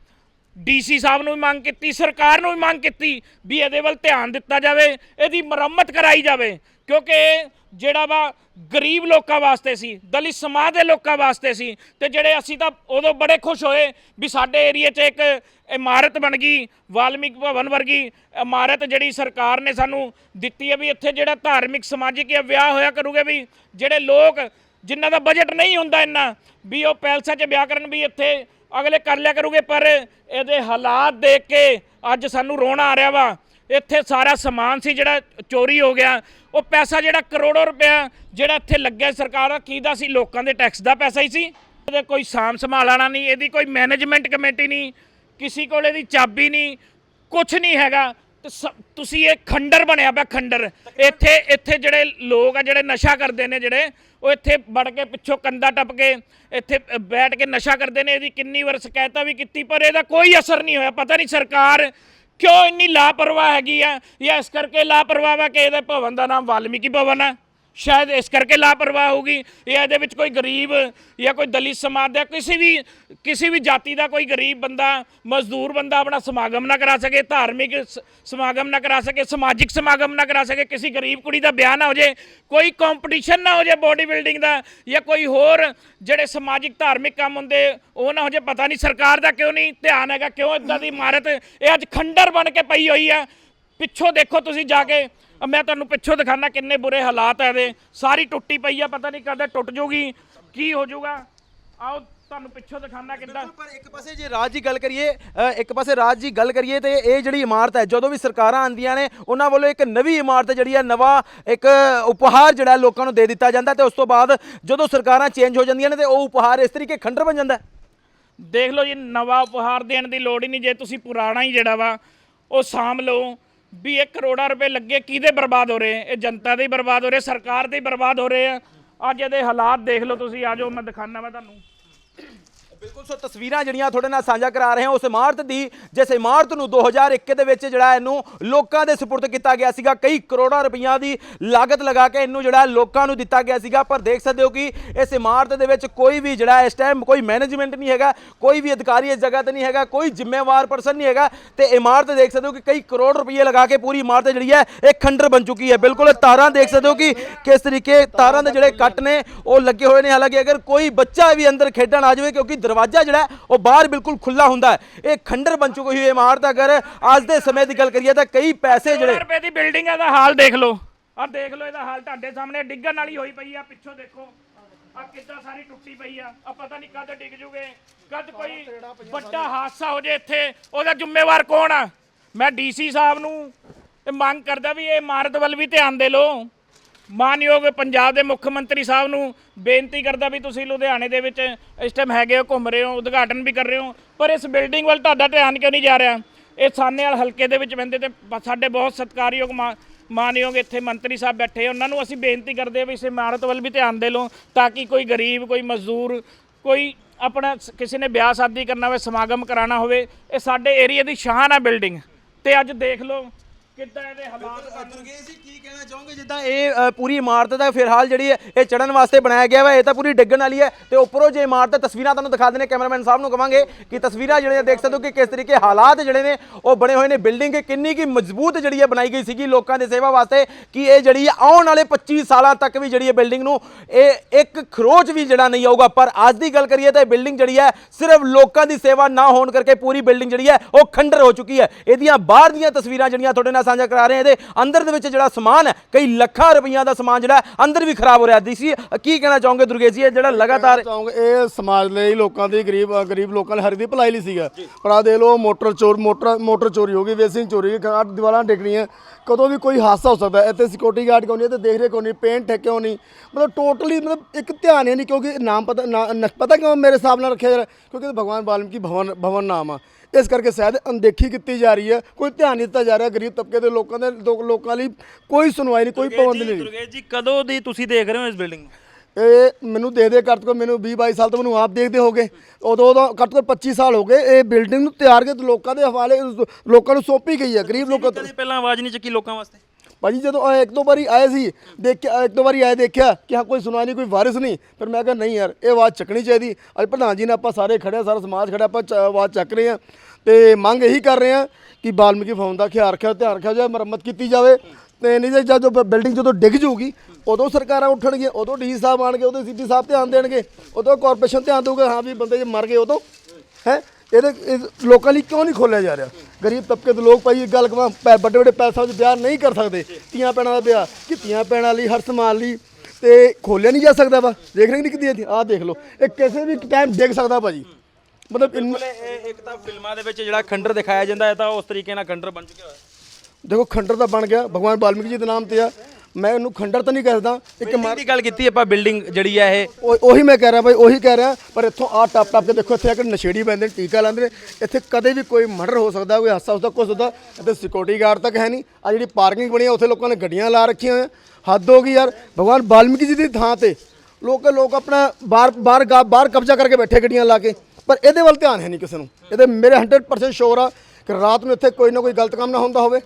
[SPEAKER 1] ਡੀਸੀ ਸਾਹਿਬ ਨੂੰ ਵੀ ਮੰਗ ਕੀਤੀ, ਸਰਕਾਰ ਨੂੰ ਵੀ ਮੰਗ ਕੀਤੀ ਵੀ ਇਹਦੇ ਵੱਲ ਧਿਆਨ ਦਿੱਤਾ ਜਾਵੇ, ਇਹਦੀ ਮੁਰੰਮਤ ਕਰਾਈ ਜਾਵੇ। ਕਿਉਂਕਿ ਜਿਹੜਾ ਵਾ ਗਰੀਬ ਲੋਕਾਂ ਵਾਸਤੇ ਸੀ, ਦਲਿਤ ਸਮਾਜ ਦੇ ਲੋਕਾਂ ਵਾਸਤੇ ਸੀ ਤੇ ਜਿਹੜੇ ਅਸੀਂ ਤਾਂ ਉਦੋਂ ਬੜੇ ਖੁਸ਼ ਹੋਏ ਵੀ ਸਾਡੇ ਏਰੀਆ 'ਚ ਇੱਕ ਇਮਾਰਤ ਬਣ ਗਈ, ਵਾਲਮੀਕ ਭਵਨ ਵਰਗੀ ਇਮਾਰਤ ਜਿਹੜੀ ਸਰਕਾਰ ਨੇ ਸਾਨੂੰ ਦਿੱਤੀ ਹੈ ਵੀ ਇੱਥੇ ਜਿਹੜਾ ਧਾਰਮਿਕ, ਸਮਾਜਿਕ ਜਾਂ ਵਿਆਹ ਹੋਇਆ ਕਰੂਗੇ ਵੀ ਜਿਹੜੇ ਲੋਕ ਜਿਨ੍ਹਾਂ ਦਾ ਬਜਟ ਨਹੀਂ ਹੁੰਦਾ ਇੰਨਾ, ਵੀ ਉਹ ਪੈਲਸਾਂ 'ਚ ਵਿਆਹ ਕਰਨ ਵੀ ਇੱਥੇ ਅਗਲੇ ਕਰ ਲਿਆ ਕਰੂਗੇ, ਪਰ ਇਹਦੇ ਹਾਲਾਤ ਦੇਖ ਕੇ ਅੱਜ ਸਾਨੂੰ ਰੋਣਾ ਆ ਰਿਹਾ ਵਾ। ਇੱਥੇ ਸਾਰਾ ਸਮਾਨ ਸੀ ਜਿਹੜਾ ਚੋਰੀ ਹੋ ਗਿਆ। ਉਹ ਪੈਸਾ ਜਿਹੜਾ ਕਰੋੜੋ ਰੁਪਇਆ ਜਿਹੜਾ ਇੱਥੇ ਲੱਗਿਆ ਸਰਕਾਰ ਦਾ ਕੀ ਸੀ? ਲੋਕਾਂ ਦੇ ਟੈਕਸ ਦਾ ਪੈਸਾ ਹੀ ਸੀ। ਇਹਦੇ ਕੋਈ ਸਾਂਭ ਸੰਭਾਲਣਾ ਨਹੀਂ, ਇਹਦੀ ਕੋਈ ਮੈਨੇਜਮੈਂਟ ਕਮੇਟੀ ਨਹੀਂ, ਕਿਸੇ ਕੋਲ ਇਹਦੀ ਚਾਬੀ ਨਹੀਂ ਕੁਝ ਨਹੀਂ ਹੈਗਾ। ਤੇ ਸ- ਤੁਸੀਂ ਇਹ ਖੰਡਰ ਬਣਿਆ ਪਿਆ ਖੰਡਰ। ਇੱਥੇ ਇੱਥੇ ਜਿਹੜੇ ਲੋਕ ਆ, ਜਿਹੜੇ ਨਸ਼ਾ ਕਰਦੇ ਨੇ ਜਿਹੜੇ ਉਹ ਇੱਥੇ ਵੜ ਕੇ ਪਿੱਛੋਂ ਕੰਦਾ ਟੱਪ ਕੇ ਇੱਥੇ ਬੈਠ ਕੇ ਨਸ਼ਾ ਕਰਦੇ ਨੇ, ਇਹਦੀ ਕਿੰਨੀ ਵਾਰ ਸ਼ਿਕਾਇਤਾਂ ਵੀ ਕੀਤੀ, ਪਰ ਇਹਦਾ ਕੋਈ ਅਸਰ ਨਹੀਂ ਹੋਇਆ। ਪਤਾ ਨਹੀਂ ਸਰਕਾਰ ਕਿਉਂ ਇੰਨੀ ਲਾਪਰਵਾਹ ਹੈਗੀ ਆ, ਜਾਂ ਇਸ ਕਰਕੇ ਲਾਪਰਵਾਹ ਆ ਕਿ ਇਹਦੇ ਭਵਨ ਦਾ ਨਾਮ ਵਾਲਮੀਕੀ ਭਵਨ ਹੈ ਸ਼ਾਇਦ ਇਸ ਕਰਕੇ ਲਾਪਰਵਾਹ ਹੋਊਗੀ ਜਾਂ ਇਹਦੇ ਵਿੱਚ ਕੋਈ ਗਰੀਬ ਜਾਂ ਕੋਈ ਦਲਿਤ ਸਮਾਜ ਦਾ ਕਿਸੇ ਵੀ ਕਿਸੇ ਵੀ ਜਾਤੀ ਦਾ ਕੋਈ ਗਰੀਬ ਬੰਦਾ, ਮਜ਼ਦੂਰ ਬੰਦਾ ਆਪਣਾ ਸਮਾਗਮ ਨਾ ਕਰਾ ਸਕੇ, ਧਾਰਮਿਕ ਸ- ਸਮਾਗਮ ਨਾ ਕਰਾ ਸਕੇ, ਸਮਾਜਿਕ ਸਮਾਗਮ ਨਾ ਕਰਾ ਸਕੇ, ਕਿਸੇ ਗਰੀਬ ਕੁੜੀ ਦਾ ਵਿਆਹ ਨਾ ਹੋ ਜੇ, ਕੋਈ ਕੰਪੀਟੀਸ਼ਨ ਨਾ ਹੋ ਜੇ ਬੋਡੀ ਬਿਲਡਿੰਗ ਦਾ ਜਾਂ ਕੋਈ ਹੋਰ ਜਿਹੜੇ ਸਮਾਜਿਕ ਧਾਰਮਿਕ ਕੰਮ ਹੁੰਦੇ, ਉਹ ਨਾ ਹੋ ਜੇ, ਪਤਾ ਨਹੀਂ ਸਰਕਾਰ ਦਾ ਕਿਉਂ ਨਹੀਂ ਧਿਆਨ ਹੈਗਾ, ਕਿਉਂ ਇਦਾਂ ਦੀ ਇਮਾਰਤ ਇਹ ਅੱਜ ਖੰਡਰ ਬਣ ਕੇ ਪਈ ਹੋਈ ਹੈ। ਪਿੱਛੋਂ ਦੇਖੋ ਤੁਸੀਂ ਜਾ ਕੇ ਮੈਂ ਤੁਹਾਨੂੰ ਪਿੱਛੋਂ ਦਿਖਾਣਾ ਕਿੰਨੇ ਬੁਰੇ ਹਾਲਾਤ ਆ ਇਹਦੇ। ਸਾਰੀ ਟੁੱਟੀ ਪਈ ਆ ਪਤਾ ਨਹੀਂ ਕਦੇ ਟੁੱਟ ਜੂਗੀ ਕੀ ਹੋ ਜਾਊਗਾ ਆਓ ਤੁਹਾਨੂੰ ਪਿੱਛੋਂ ਦਿਖਾਣਾ ਕਿੱਦਾਂ।
[SPEAKER 3] ਪਰ ਇੱਕ ਪਾਸੇ ਜੇ ਰਾਜ ਦੀ ਗੱਲ ਕਰੀਏ ਇੱਕ ਪਾਸੇ ਰਾਜ ਦੀ ਗੱਲ ਕਰੀਏ ਤੇ ਇਹ ਜਿਹੜੀ ਇਮਾਰਤ ਹੈ ਜਦੋਂ ਵੀ ਸਰਕਾਰਾਂ ਆਉਂਦੀਆਂ ਨੇ ਉਹਨਾਂ ਵੱਲੋਂ ਇੱਕ ਨਵੀਂ ਇਮਾਰਤ ਜਿਹੜੀ ਹੈ ਨਵਾਂ ਇੱਕ ਉਪਹਾਰ ਜਿਹੜਾ ਲੋਕਾਂ ਨੂੰ ਦੇ ਦਿੱਤਾ ਜਾਂਦਾ ਤੇ ਉਸ ਤੋਂ ਬਾਅਦ ਜਦੋਂ ਸਰਕਾਰਾਂ ਚੇਂਜ ਹੋ ਜਾਂਦੀਆਂ ਨੇ ਤੇ ਉਹ ਉਪਹਾਰ ਇਸ ਤਰੀਕੇ ਖੰਡਰ ਬਣ ਜਾਂਦਾ।
[SPEAKER 1] ਦੇਖ ਲਓ ਜੀ ਨਵਾਂ ਉਪਹਾਰ ਦੇਣ ਦੀ ਲੋੜ ਹੀ ਨਹੀਂ ਜੇ ਤੁਸੀਂ ਪੁਰਾਣਾ ਹੀ ਜਿਹੜਾ ਵਾ ਉਹ ਸਾਂਭ ਲਓ। ਵੀ ਇਹ ਕਰੋੜਾਂ ਰੁਪਏ ਲੱਗੇ, ਕਿਹਦੇ ਬਰਬਾਦ ਹੋ ਰਹੇ ਇਹ ਜਨਤਾ ਦੇ ਹੀ ਬਰਬਾਦ ਹੋ ਰਹੇ ਸਰਕਾਰ ਦੇ ਹੀ ਬਰਬਾਦ ਹੋ ਰਹੇ ਆ। ਅੱਜ ਇਹਦੇ ਹਾਲਾਤ ਦੇਖ ਲਓ ਤੁਸੀਂ, ਆ ਜਾਓ, ਮੈਂ ਦਿਖਾਣਾ ਮੈਂ ਤੁਹਾਨੂੰ।
[SPEAKER 3] ਬਿਲਕੁਲ ਸੋ ਤਸਵੀਰਾਂ ਜਿਹੜੀਆਂ ਤੁਹਾਡੇ ਨਾਲ ਸਾਂਝਾ ਕਰਾ ਰਹੇ ਹਾਂ ਉਸ ਇਮਾਰਤ ਦੀ, ਜਿਸ ਇਮਾਰਤ ਨੂੰ 2021 ਦੇ ਵਿੱਚ ਜਿਹੜਾ ਇਹਨੂੰ ਲੋਕਾਂ ਦੇ ਸਪੁਰਦ ਕੀਤਾ ਗਿਆ ਸੀਗਾ, ਕਈ ਕਰੋੜਾਂ ਰੁਪਈਆ ਦੀ ਲਾਗਤ ਲਗਾ ਕੇ ਇਹਨੂੰ ਜਿਹੜਾ ਲੋਕਾਂ ਨੂੰ ਦਿੱਤਾ ਗਿਆ ਸੀਗਾ। ਪਰ ਦੇਖ ਸਕਦੇ ਹੋ ਕਿ ਇਸ ਇਮਾਰਤ ਦੇ ਵਿੱਚ ਕੋਈ ਵੀ ਜਿਹੜਾ ਇਸ ਟਾਈਮ ਕੋਈ ਮੈਨੇਜਮੈਂਟ ਨਹੀਂ ਹੈਗਾ, ਕੋਈ ਵੀ ਅਧਿਕਾਰੀ ਇਸ ਜਗ੍ਹਾ ਤੇ ਨਹੀਂ ਹੈਗਾ, ਕੋਈ ਜ਼ਿੰਮੇਵਾਰ ਪਰਸਨ ਨਹੀਂ ਹੈਗਾ ਤੇ ਇਮਾਰਤ ਦੇਖ ਸਕਦੇ ਹੋ ਕਿ ਕਈ ਕਰੋੜ ਰੁਪਏ ਲਗਾ ਕੇ ਪੂਰੀ ਇਮਾਰਤ ਜਿਹੜੀ ਹੈ, ਇਹ ਖੰਡਰ ਬਣ ਚੁੱਕੀ ਹੈ। ਬਿਲਕੁਲ ਤਾਰਾਂ ਦੇਖ ਸਕਦੇ ਹੋ ਕਿ ਕਿਸ ਤਰੀਕੇ ਤਾਰਾਂ ਦੇ ਜਿਹੜੇ ਕੱਟ ਨੇ, ਉਹ ਲੱਗੇ ਹੋਏ ਨੇ। ਹਾਲਾਂਕਿ ਅਗਰ ਕੋਈ ਬੱਚਾ ਵੀ ਅੰਦਰ ਖੇਡਣ ਆ ਜਾਵੇ, ਕਿਉਂਕਿ ਦਰਵਾਜ਼ਾ ਜਿਹੜਾ ਉਹ ਬਾਹਰ ਬਿਲਕੁਲ ਖੁੱਲਾ ਹੁੰਦਾ ਹੈ। ਇਹ ਖੰਡਰ ਬਣ ਚੁੱਕੀ ਹੋਈ ਇਮਾਰਤ ਅਗਰ ਅੱਜ ਦੇ ਸਮੇਂ ਦੀ ਗੱਲ ਕਰੀਏ ਤਾਂ ਕਈ ਪੈਸੇ ਜਿਹੜੇ
[SPEAKER 1] ਰੁਪਏ ਦੀ ਬਿਲਡਿੰਗ ਆ ਦਾ ਹਾਲ ਦੇਖ ਲਓ। ਆ ਦੇਖ ਲਓ, ਇਹਦਾ ਹਾਲ ਤੁਹਾਡੇ ਸਾਹਮਣੇ। ਡਿੱਗਣ ਵਾਲੀ ਹੋਈ ਪਈ ਆ, ਪਿੱਛੋਂ ਦੇਖੋ। ਆ ਕਿੱਦਾਂ ਸਾਰੀ ਟੁੱਟੀ ਪਈ ਆ। ਆ ਪਤਾ ਨਹੀਂ ਕਦ ਡਿੱਗ ਜੂਗੇ। ਕਦ ਕੋਈ ਵੱਡਾ ਹਾਦਸਾ ਹੋ ਜੇ ਇੱਥੇ, ਉਹਦਾ ਜ਼ਿੰਮੇਵਾਰ ਕੌਣ ਆ? ਮੈਂ ਡੀਸੀ ਸਾਹਿਬ ਨੂੰ ਇਹ ਮੰਗ ਕਰਦਾ ਵੀ ਇਹ ਇਮਾਰਤ ਵੱਲ ਵੀ ਧਿਆਨ ਦੇ ਲਓ। ਮਾਨਯੋਗ ਪੰਜਾਬ ਦੇ ਮੁੱਖ ਮੰਤਰੀ ਸਾਹਿਬ ਨੂੰ ਬੇਨਤੀ ਕਰਦਾ ਵੀ ਤੁਸੀਂ ਲੁਧਿਆਣੇ ਦੇ ਵਿੱਚ ਇਸ ਟਾਈਮ ਹੈਗੇ ਹੋ, ਘੁੰਮ ਰਹੇ ਹੋ, ਉਦਘਾਟਨ ਵੀ ਕਰ ਰਹੇ ਹੋ, ਪਰ ਇਸ ਬਿਲਡਿੰਗ ਵੱਲ ਤੁਹਾਡਾ ਧਿਆਨ ਕਿਉਂ ਨਹੀਂ ਜਾ ਰਿਹਾ? ਇਹ ਸਾਨੇਵਾਲ ਹਲਕੇ ਦੇ ਵਿੱਚ ਬੰਦੇ ਤੇ ਸਾਡੇ ਬਹੁਤ ਸਤਿਕਾਰਯੋਗ ਮਾ- ਮਾਨਯੋਗ ਇੱਥੇ ਮੰਤਰੀ ਸਾਹਿਬ ਬੈਠੇ ਉਹਨਾਂ ਨੂੰ ਅਸੀਂ ਬੇਨਤੀ ਕਰਦੇ ਹਾਂ ਵੀ ਇਸ ਇਮਾਰਤ ਵੱਲ ਵੀ ਧਿਆਨ ਦੇ ਲਓ ਤਾਂ ਕਿ ਕੋਈ ਗਰੀਬ, ਕੋਈ ਮਜ਼ਦੂਰ, ਕੋਈ ਆਪਣਾ ਕਿਸੇ ਨੇ ਵਿਆਹ ਸ਼ਾਦੀ ਕਰਨਾ ਹੋਵੇ, ਸਮਾਗਮ ਕਰਾਉਣਾ ਹੋਵੇ, ਇਹ ਸਾਡੇ ਏਰੀਆ ਦੀ ਸ਼ਾਨ ਆ ਬਿਲਡਿੰਗ ਤੇ ਅੱਜ ਦੇਖ ਲਓ ਕਿੱਦਾਂ ਇਹਦੇ ਹਾਲਾਤ ਬਣ
[SPEAKER 3] ਦੁਰਗੇਸ਼ ਜੀ ਕੀ ਕਹਿਣਾ ਚਾਹੋਗੇ? ਜਿੱਦਾਂ ਇਹ ਅ, ਪੂਰੀ ਇਮਾਰਤ ਦਾ ਫਿਲਹਾਲ ਜਿਹੜੀ ਹੈ ਇਹ ਚੜਨ ਵਾਸਤੇ ਬਣਾਇਆ ਗਿਆ ਵਾ ਇਹ ਤਾਂ ਪੂਰੀ ਡਿੱਗਣ ਵਾਲੀ ਹੈ। ਤੇ ਉੱਪਰੋਂ ਜੇ ਇਮਾਰਤ ਤਸਵੀਰਾਂ ਤੁਹਾਨੂੰ ਦਿਖਾ ਦਿੰਦੇ ਕੈਮਰਾਮੈਨ ਸਾਹਿਬ ਨੂੰ ਕਵਾਂਗੇ ਕਿ ਤਸਵੀਰਾਂ ਜਿਹੜੀਆਂ ਦੇਖ ਸਕਦੇ ਹੋ ਕਿ ਕਿਸ ਤਰੀਕੇ ਹਾਲਾਤ ਜਿਹੜੇ ਨੇ ਉਹ ਬਣੇ ਹੋਏ ਨੇ। ਬਿਲਡਿੰਗ ਕਿੰਨੀ ਕੀ ਮਜ਼ਬੂਤ ਜਿਹੜੀ ਹੈ ਬਣਾਈ ਗਈ ਸੀਗੀ ਲੋਕਾਂ ਦੀ ਸੇਵਾ ਵਾਸਤੇ ਕਿ ਇਹ ਜਿਹੜੀ ਹੈ ਆਉਣ ਵਾਲੇ 25 ਸਾਲਾਂ ਤੱਕ ਵੀ ਜਿਹੜੀ ਹੈ ਬਿਲਡਿੰਗ ਨੂੰ ਇਹ ਇੱਕ ਖਰੋਚ ਵੀ ਜਿਹੜਾ ਨਹੀਂ ਆਊਗਾ। ਪਰ ਅੱਜ ਦੀ ਗੱਲ ਕਰੀਏ ਤਾਂ ਇਹ ਬਿਲਡਿੰਗ ਜਿਹੜੀ ਹੈ ਸਿਰਫ ਲੋਕਾਂ ਦੀ ਸੇਵਾ ਨਾ ਹੋਣ ਕਰਕੇ ਪੂਰੀ ਬਿਲਡਿੰਗ ਜਿਹੜੀ ਹੈ ਉਹ ਖੰਡਰ ਹੋ ਚੁੱਕੀ ਹੈ। ਇਹਦੀਆਂ ਬਾਹਰ ਦੀਆਂ ਤਸਵੀਰਾਂ ਜਿਹੜੀਆਂ ਤੁਹਾਡੇ ਨਾਲ ਸਾਂਝਾ ਕਰਾ ਰਹੇ ਇਹਦੇ ਅੰਦਰ ਦੇ ਵਿੱਚ ਜਿਹੜਾ ਸਮਾਨ ਹੈ ਕਈ ਲੱਖਾਂ ਰੁਪਈਆ ਦਾ ਸਮਾਨ ਜਿਹੜਾ ਅੰਦਰ ਵੀ ਖਰਾਬ ਹੋ ਰਿਹਾ। ਸੀ ਕੀ ਕਹਿਣਾ ਚਾਹੋਗੇ ਦੁਰਗੇਸ਼ ਜੀ? ਇਹ ਜਿਹੜਾ ਲਗਾਤਾਰ
[SPEAKER 2] ਚਾਹੂੰਗਾ ਇਹ ਸਮਾਜ ਲਈ ਲੋਕਾਂ ਦੀ ਗਰੀਬ ਗਰੀਬ ਲੋਕਾਂ ਲਈ ਹਰ ਦੀ ਭਲਾਈ ਲਈ ਸੀਗਾ। ਪਰ ਆ ਦੇ ਲੋ ਮੋਟਰ ਚੋਰ ਮੋਟਰ ਮੋਟਰ ਚੋਰੀ ਹੋ ਗਈ ਵੇਸਿੰਗ ਚੋਰੀ ਗਈ ਦੀਵਾਰਾਂ ਡਿੱਗ ਰਹੀਆਂ। ਕਦੋਂ ਵੀ ਕੋਈ ਹਾਦਸਾ ਹੋ ਸਕਦਾ ਹੈ। ਇੱਥੇ ਸਿਕਿਉਰਿਟੀ ਗਾਰਡ ਕਿਉਂ ਨਹੀਂ ਇੱਥੇ ਦੇਖ ਰਹੇ ਕਿਉਂ ਨਹੀਂ ਪੇਂਟ ਹੈ ਕਿਉਂ ਨਹੀਂ? ਮਤਲਬ ਟੋਟਲੀ ਮਤਲਬ ਇੱਕ ਧਿਆਨ ਹੀ ਨਹੀਂ ਕਿਉਂਕਿ ਨਾਮ ਪਤਾ ਨਾ- ਪਤਾ ਕਿਉਂ ਮੇਰੇ ਹਿਸਾਬ ਨਾਲ ਰੱਖਿਆ ਜਾ ਰਿਹਾ? ਕਿਉਂਕਿ ਇਹ ਭਗਵਾਨ ਵਾਲਮੀਕੀ ਭਵਨ ਭਵਨ ਨਾਮ ਆ। ਇਸ ਕਰਕੇ ਸ਼ਾਇਦ ਅਣਦੇਖੀ ਕੀਤੀ ਜਾ ਰਹੀ ਹੈ। ਕੋਈ ਧਿਆਨ ਨਹੀਂ ਦਿੱਤਾ ਜਾ ਰਿਹਾ ਗਰੀਬ ਤਬਕੇ ਦੇ ਲੋਕਾਂ ਦੇ ਲੋਕ- ਲੋਕਾਂ ਲਈ ਕੋਈ ਸੁਣਵਾਈ ਨਹੀਂ ਕੋਈ ਪਾਬੰਦੀ ਨਹੀਂ।
[SPEAKER 4] ਦੁਰਗੇਸ਼ ਜੀ ਕਦੋਂ ਦੀ ਤੁਸੀਂ ਦੇਖ ਰਹੇ ਹੋ ਇਸ ਬਿਲਡਿੰਗ ਨੂੰ?
[SPEAKER 2] ਇਹ ਮੈਨੂੰ ਦੇ ਦੇ ਘੱਟ ਤੋਂ ਮੈਨੂੰ 20 22 ਸਾਲ ਤੋਂ ਮੈਨੂੰ ਆਪ ਦੇਖਦੇ ਹੋਗੇ। ਉਦੋਂ ਉਦੋਂ ਘੱਟ ਤੋਂ 25 ਸਾਲ ਹੋ ਗਏ। ਇਹ ਬਿਲਡਿੰਗ ਨੂੰ ਤਿਆਰ ਕੇ ਲੋਕਾਂ ਦੇ ਹਵਾਲੇ ਲੋਕਾਂ ਨੂੰ ਸੌਂਪੀ ਗਈ ਹੈ। ਗਰੀਬ ਲੋਕਾਂ ਤੋਂ।
[SPEAKER 4] ਕਦੇ ਪਹਿਲਾਂ ਆਵਾਜ਼ ਨਹੀਂ ਚੱਕੀ ਲੋਕਾਂ ਵਾਸਤੇ।
[SPEAKER 2] ਭਾਜੀ ਜਦੋਂ ਆਏ ਇੱਕ ਦੋ ਵਾਰੀ ਆਏ ਸੀ ਦੇਖਿਆ ਇੱਕ ਦੋ ਵਾਰੀ ਆਏ ਦੇਖਿਆ ਕਿ ਹਾਂ ਕੋਈ ਸੁਣਵਾਈ ਨਹੀਂ ਕੋਈ ਵਾਰਿਸ ਨਹੀਂ। ਫਿਰ ਮੈਂ ਕਿਹਾ ਨਹੀਂ ਯਾਰ ਇਹ ਆਵਾਜ਼ ਚੱਕਣੀ ਚਾਹੀਦੀ। ਅੱਜ ਪ੍ਰਧਾਨ ਜੀ ਨੇ ਆਪਾਂ ਸਾਰੇ ਖੜੇ ਹਾਂ, ਸਾਰਾ ਸਮਾਜ ਖੜਾ ਆਪਾਂ ਚ- ਆਵਾਜ਼ ਚੱਕ ਰਹੇ ਹਾਂ। ਤੇ ਮੰਗ ਇਹੀ ਕਰ ਰਹੇ ਹਾਂ ਕਿ ਬਾਲਮੀਕੀ ਭਵਨ ਦਾ ਖਿਆਲ ਰੱਖਿਆ ਧਿਆਨ ਰੱਖਿਆ ਜਾਵੇ ਮੁਰੰਮਤ ਕੀਤੀ ਜਾਵੇ। ਤੇ ਨਹੀਂ ਤੇ ਜਦੋਂ ਬਿਲਡਿੰਗ ਜਦੋਂ ਡਿੱਗ ਜਾਊਗੀ, ਉਦੋਂ ਸਰਕਾਰਾਂ ਉੱਠਣਗੀਆਂ, ਉਦੋਂ ਡੀ ਸਾਹਿਬ ਆਣਗੇ, ਉਦੋਂ ਸੀਪੀ ਸਾਹਿਬ ਧਿਆਨ ਦੇਣਗੇ, ਉਦੋਂ ਕਾਰਪੋਰੇਸ਼ਨ ਧਿਆਨ ਦੇਊਗਾ, ਹਾਂ ਵੀ ਬੰਦੇ ਜੇ ਮਰ ਗਏ ਉਦੋਂ, ਹੈ? ਇਹਦੇ ਲੋਕਾਂ ਲਈ ਕਿਉਂ ਨਹੀਂ ਖੋਲਿਆ ਜਾ ਰਿਹਾ? ਗਰੀਬ ਤਬਕੇ ਦੇ ਲੋਕ ਭਾਈ ਇੱਕ ਗੱਲ ਕਹਾਂ ਵੱਡੇ ਵੱਡੇ ਪੈਸਾ ਵਿੱਚ ਵਿਆਹ ਨਹੀਂ ਕਰ ਸਕਦੇ। ਤੀਆਂ ਭੈਣਾਂ ਦਾ ਵਿਆਹ, ਕਿ ਧੀਆਂ ਭੈਣਾਂ ਲਈ ਹਰ ਸਮਾਨ ਲਈ, ਤੇ ਖੋਲਿਆ ਨਹੀਂ ਜਾ ਸਕਦਾ ਵਾ। ਦੇਖ ਰਹੇ ਨਹੀਂ ਕਿਦੀ ਆਹ ਦੇਖ ਲਓ। ਇਹ ਕਿਸੇ ਵੀ ਟਾਈਮ ਡਿੱਗ ਸਕਦਾ ਭਾਜੀ। ਮਤਲਬ
[SPEAKER 3] ਇੱਕ ਤਾਂ ਫਿਲਮਾਂ ਦੇ ਵਿੱਚ ਜਿਹੜਾ ਖੰਡਰ ਦਿਖਾਇਆ ਜਾਂਦਾ ਹੈ ਤਾਂ ਉਸ ਤਰੀਕੇ ਨਾਲ ਖੰਡਰ ਬਣ ਚੁੱਕਿਆ ਹੋਇਆ।
[SPEAKER 2] ਦੇਖੋ ਖੰਡਰ ਤਾਂ ਬਣ ਗਿਆ ਭਗਵਾਨ ਵਾਲਮੀਕੀ ਜੀ ਦੇ ਨਾਮ ਤੇ ਆ। ਮੈਂ ਇਹਨੂੰ ਖੰਡਰ ਤਾਂ ਨਹੀਂ ਕਹਿੰਦਾ ਇੱਕ
[SPEAKER 3] ਬਿਲਡਿੰਗ ਦੀ ਗੱਲ ਕੀਤੀ ਆਪਾਂ ਬਿਲਡਿੰਗ ਜਿਹੜੀ ਹੈ ਇਹ।
[SPEAKER 2] ਉਹ- ਉਹੀ ਮੈਂ ਕਹਿ ਰਿਹਾ ਬਾਈ ਉਹੀ ਕਹਿ ਰਿਹਾ ਪਰ ਇੱਥੋਂ ਆ ਟੱਪ ਟੱਪ ਕੇ ਦੇਖੋ ਇੱਥੇ ਇੱਕ ਨਸ਼ੇੜੀ ਬੰਦੇ ਨੇ ਟੀਕਾ ਲਾਉਂਦੇ ਨੇ। ਇੱਥੇ ਕਦੇ ਵੀ ਕੋਈ ਮਰਡਰ ਹੋ ਸਕਦਾ ਕੋਈ ਹਾਦਸਾ ਹੁੰਦਾ ਕੁਛ ਹੁੰਦਾ ਇੱਥੇ ਸਿਕਿਉਰਿਟੀ ਗਾਰਡ ਤੱਕ ਹੈ ਨਹੀਂ। ਆ ਜਿਹੜੀ ਪਾਰਕਿੰਗ ਬਣੀ ਆ ਉੱਥੇ ਲੋਕਾਂ ਨੇ ਗੱਡੀਆਂ ਲਾ ਰੱਖੀਆਂ ਹੋਈਆਂ। ਹੱਦ ਹੋ ਗਈ ਯਾਰ ਭਗਵਾਨ ਵਾਲਮੀਕੀ ਜੀ ਦੀ ਥਾਂ ਤੇ। ਲੋਕ ਲੋਕ ਆਪਣਾ ਬਾਹਰ ਬਾਹਰ ਗਾ- ਬਾਹਰ ਕਬਜ਼ਾ ਕਰਕੇ ਬੈਠੇ ਗੱਡੀਆਂ ਲਾ ਕੇ। ਪਰ ਇਹਦੇ ਵੱਲ ਧਿਆਨ ਹੈ ਨਹੀਂ ਕਿਸੇ ਨੂੰ। ਇਹਦੇ ਮੇਰੇ 100% ਸ਼ੋਰ ਆ ਕਿ ਰਾਤ ਨੂੰ ਇੱਥੇ ਕੋਈ ਨਾ ਕੋਈ ਗਲਤ ਕੰਮ ਨਾ ਹੁੰਦਾ ਹੋਵੇ।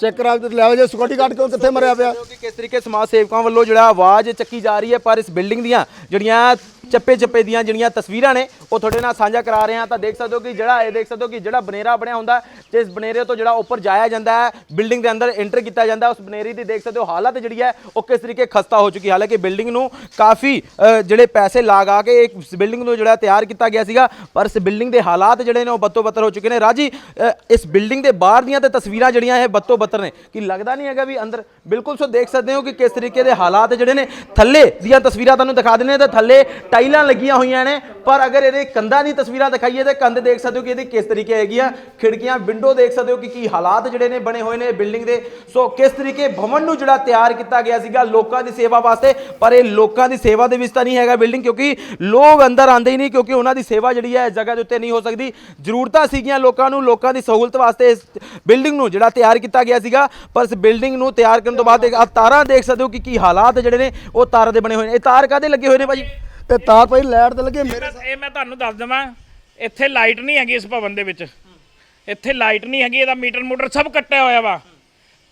[SPEAKER 2] ਚੈੱਕ ਕਰਾ ਕੇ ਲੈ ਜੇ ਸਿਕਿਉਰਿਟੀ ਗਾਰਡ ਕਿਉਂ ਕਿੱਥੇ ਮਰਿਆ ਪਿਆ।
[SPEAKER 3] ਕਿ ਕਿਸ ਤਰੀਕੇ ਸਮਾਜ ਸੇਵਕਾਂ ਵੱਲੋਂ ਜਿਹੜਾ ਆਵਾਜ਼ ਚੱਕੀ ਜਾ ਰਹੀ ਹੈ, ਪਰ ਇਸ ਬਿਲਡਿੰਗ ਦੀਆਂ ਜਿਹੜੀਆਂ ਚੱਪੇ ਚੱਪੇ ਦੀਆਂ ਜਿਹੜੀਆਂ ਤਸਵੀਰਾਂ ਨੇ ਉਹ ਤੁਹਾਡੇ ਨਾਲ ਸਾਂਝਾ ਕਰਾ ਰਹੇ ਹਾਂ। ਤਾਂ ਦੇਖ ਸਕਦੇ ਹੋ ਕਿ ਜਿਹੜਾ ਇਹ ਦੇਖ ਸਕਦੇ ਹੋ ਕਿ ਜਿਹੜਾ ਬਨੇਰਾ ਬਣਿਆ ਹੁੰਦਾ ਹੈ, ਇਸ ਬਨੇਰੇ ਤੋਂ ਜਿਹੜਾ ਉੱਪਰ ਜਾਇਆ ਜਾਂਦਾ ਹੈ ਬਿਲਡਿੰਗ ਦੇ ਅੰਦਰ ਐਂਟਰ ਕੀਤਾ ਜਾਂਦਾ ਉਸ ਬਨੇਰੀ ਦੀ ਦੇਖ ਸਕਦੇ ਹੋ ਹਾਲਤ ਜਿਹੜੀ ਹੈ ਉਹ ਕਿਸ ਤਰੀਕੇ ਖਸਤਾ ਹੋ ਚੁੱਕੀ ਹਾਲਾਂਕਿ ਬਿਲਡਿੰਗ ਨੂੰ ਕਾਫੀ ਜਿਹੜੇ ਪੈਸੇ ਲਗਾ ਕੇ ਇੱਕ ਬਿਲਡਿੰਗ ਨੂੰ ਜਿਹੜਾ ਤਿਆਰ ਕੀਤਾ ਗਿਆ ਸੀਗਾ ਪਰ ਇਸ ਬਿਲਡਿੰਗ ਦੇ ਹਾਲਾਤ ਜਿਹੜੇ ਨੇ ਉਹ ਬੱਤੋ ਬੱਤਰ ਹੋ ਚੁੱਕੇ ਨੇ। ਰਾਜੀ ਇਸ ਬਿਲਡਿੰਗ ਦੇ ਬਾਹਰ ਦੀਆਂ ਤੇ ਤਸਵੀਰਾਂ ਜਿਹੜੀਆਂ ਇਹ ਬੱਤੋ ਬੱਤਰ ਨੇ ਕਿ ਲੱਗਦਾ ਨਹੀਂ ਹੈਗਾ ਵੀ ਅੰਦਰ? ਬਿਲਕੁਲ ਸੋ ਦੇਖ ਸਕਦੇ ਹੋ ਕਿ ਕਿਸ ਤਰੀਕੇ ਦੇ ਹਾਲਾਤ ਜਿਹੜੇ ਨੇ ਥੱਲੇ ਦੀਆਂ ਤਸਵੀਰਾਂ ਤੁਹਾਨੂੰ ਦਿਖਾ ਦਿੰਦੇ ਤੇ ਥੱਲੇ ਟਾਈਲਾਂ ਲੱਗੀਆਂ ਹੋਈਆਂ ਨੇ, ਪਰ ਅਗਰ ਇਹਦੇ ਕੰਧਾਂ ਦੀ ਤਸਵੀਰਾਂ ਦਿਖਾਈਏ ਤੇ ਕੰਧ ਦੇਖ ਸਕਦੇ ਹੋ ਕਿ ਇਹਦੀ ਕਿਸ ਤਰੀਕੇ ਹੈਗੀਆਂ ਖਿੜਕੀਆਂ, ਵਿੰਡੋ ਦੇਖ ਸਕਦੇ ਹੋ ਕਿ ਕੀ ਹਾਲਾਤ ਜਿਹੜੇ ਨੇ ਬਣੇ ਹੋਏ ਨੇ ਬਿਲਡਿੰਗ ਦੇ। ਸੋ ਕਿਸ ਤਰੀਕੇ ਭਵਨ ਨੂੰ ਜਿਹੜਾ ਤਿਆਰ ਕੀਤਾ ਗਿਆ ਸੀਗਾ ਲੋਕਾਂ ਦੀ ਸੇਵਾ ਵਾਸਤੇ, ਪਰ ਇਹ ਲੋਕਾਂ ਦੀ ਸੇਵਾ ਦੇ ਵਿੱਚ ਤਾਂ ਨਹੀਂ ਹੈਗਾ ਬਿਲਡਿੰਗ, ਕਿਉਂਕਿ ਲੋਕ ਅੰਦਰ ਆਉਂਦੇ ਹੀ ਨਹੀਂ, ਕਿਉਂਕਿ ਉਹਨਾਂ ਦੀ ਸੇਵਾ ਜਿਹੜੀ ਹੈ ਇਸ ਜਗ੍ਹਾ ਦੇ ਉੱਤੇ ਨਹੀਂ ਹੋ ਸਕਦੀ। ਜ਼ਰੂਰਤਾਂ ਸੀਗੀਆਂ ਲੋਕਾਂ ਨੂੰ, ਲੋਕਾਂ ਦੀ ਸਹੂਲਤ ਵਾਸਤੇ ਇਸ ਬਿਲਡਿੰਗ ਨੂੰ ਜਿਹੜਾ ਤਿਆਰ ਕੀਤਾ ਗਿਆ ਸੀਗਾ, ਪਰ ਇਸ ਬਿਲਡਿੰਗ ਨੂੰ ਤਿਆਰ ਕਰਨ ਤੋਂ ਬਾਅਦ ਆ ਤਾਰਾਂ ਦੇਖ ਸਕਦੇ ਹੋ ਕਿ ਕੀ ਹਾਲਾਤ ਜਿਹੜੇ ਨੇ, ਉਹ ਤਾਰਾਂ ਦੇ ਬਣੇ ਹੋਏ ਨੇ। ਇਹ ਤਾਰ ਕਾਦੇ ਲੱਗੇ ਹੋਏ ਨੇ ਭਾਜੀ?
[SPEAKER 2] ਤੇ ਤਾਰ ਭਾਈ ਲਾਈਟ ਤੇ ਲੱਗੇ ਮੇਰੇ
[SPEAKER 1] ਇਹ ਮੈਂ ਤੁਹਾਨੂੰ ਦੱਸ ਦਵਾਂ ਇੱਥੇ ਲਾਈਟ ਨਹੀਂ ਹੈਗੀ ਇਸ ਭਵਨ ਦੇ ਵਿੱਚ। ਇੱਥੇ ਲਾਈਟ ਨਹੀਂ ਹੈਗੀ ਇਹਦਾ ਮੀਟਰ ਮੋਟਰ ਸਭ ਕੱਟਿਆ ਹੋਇਆ ਵਾ।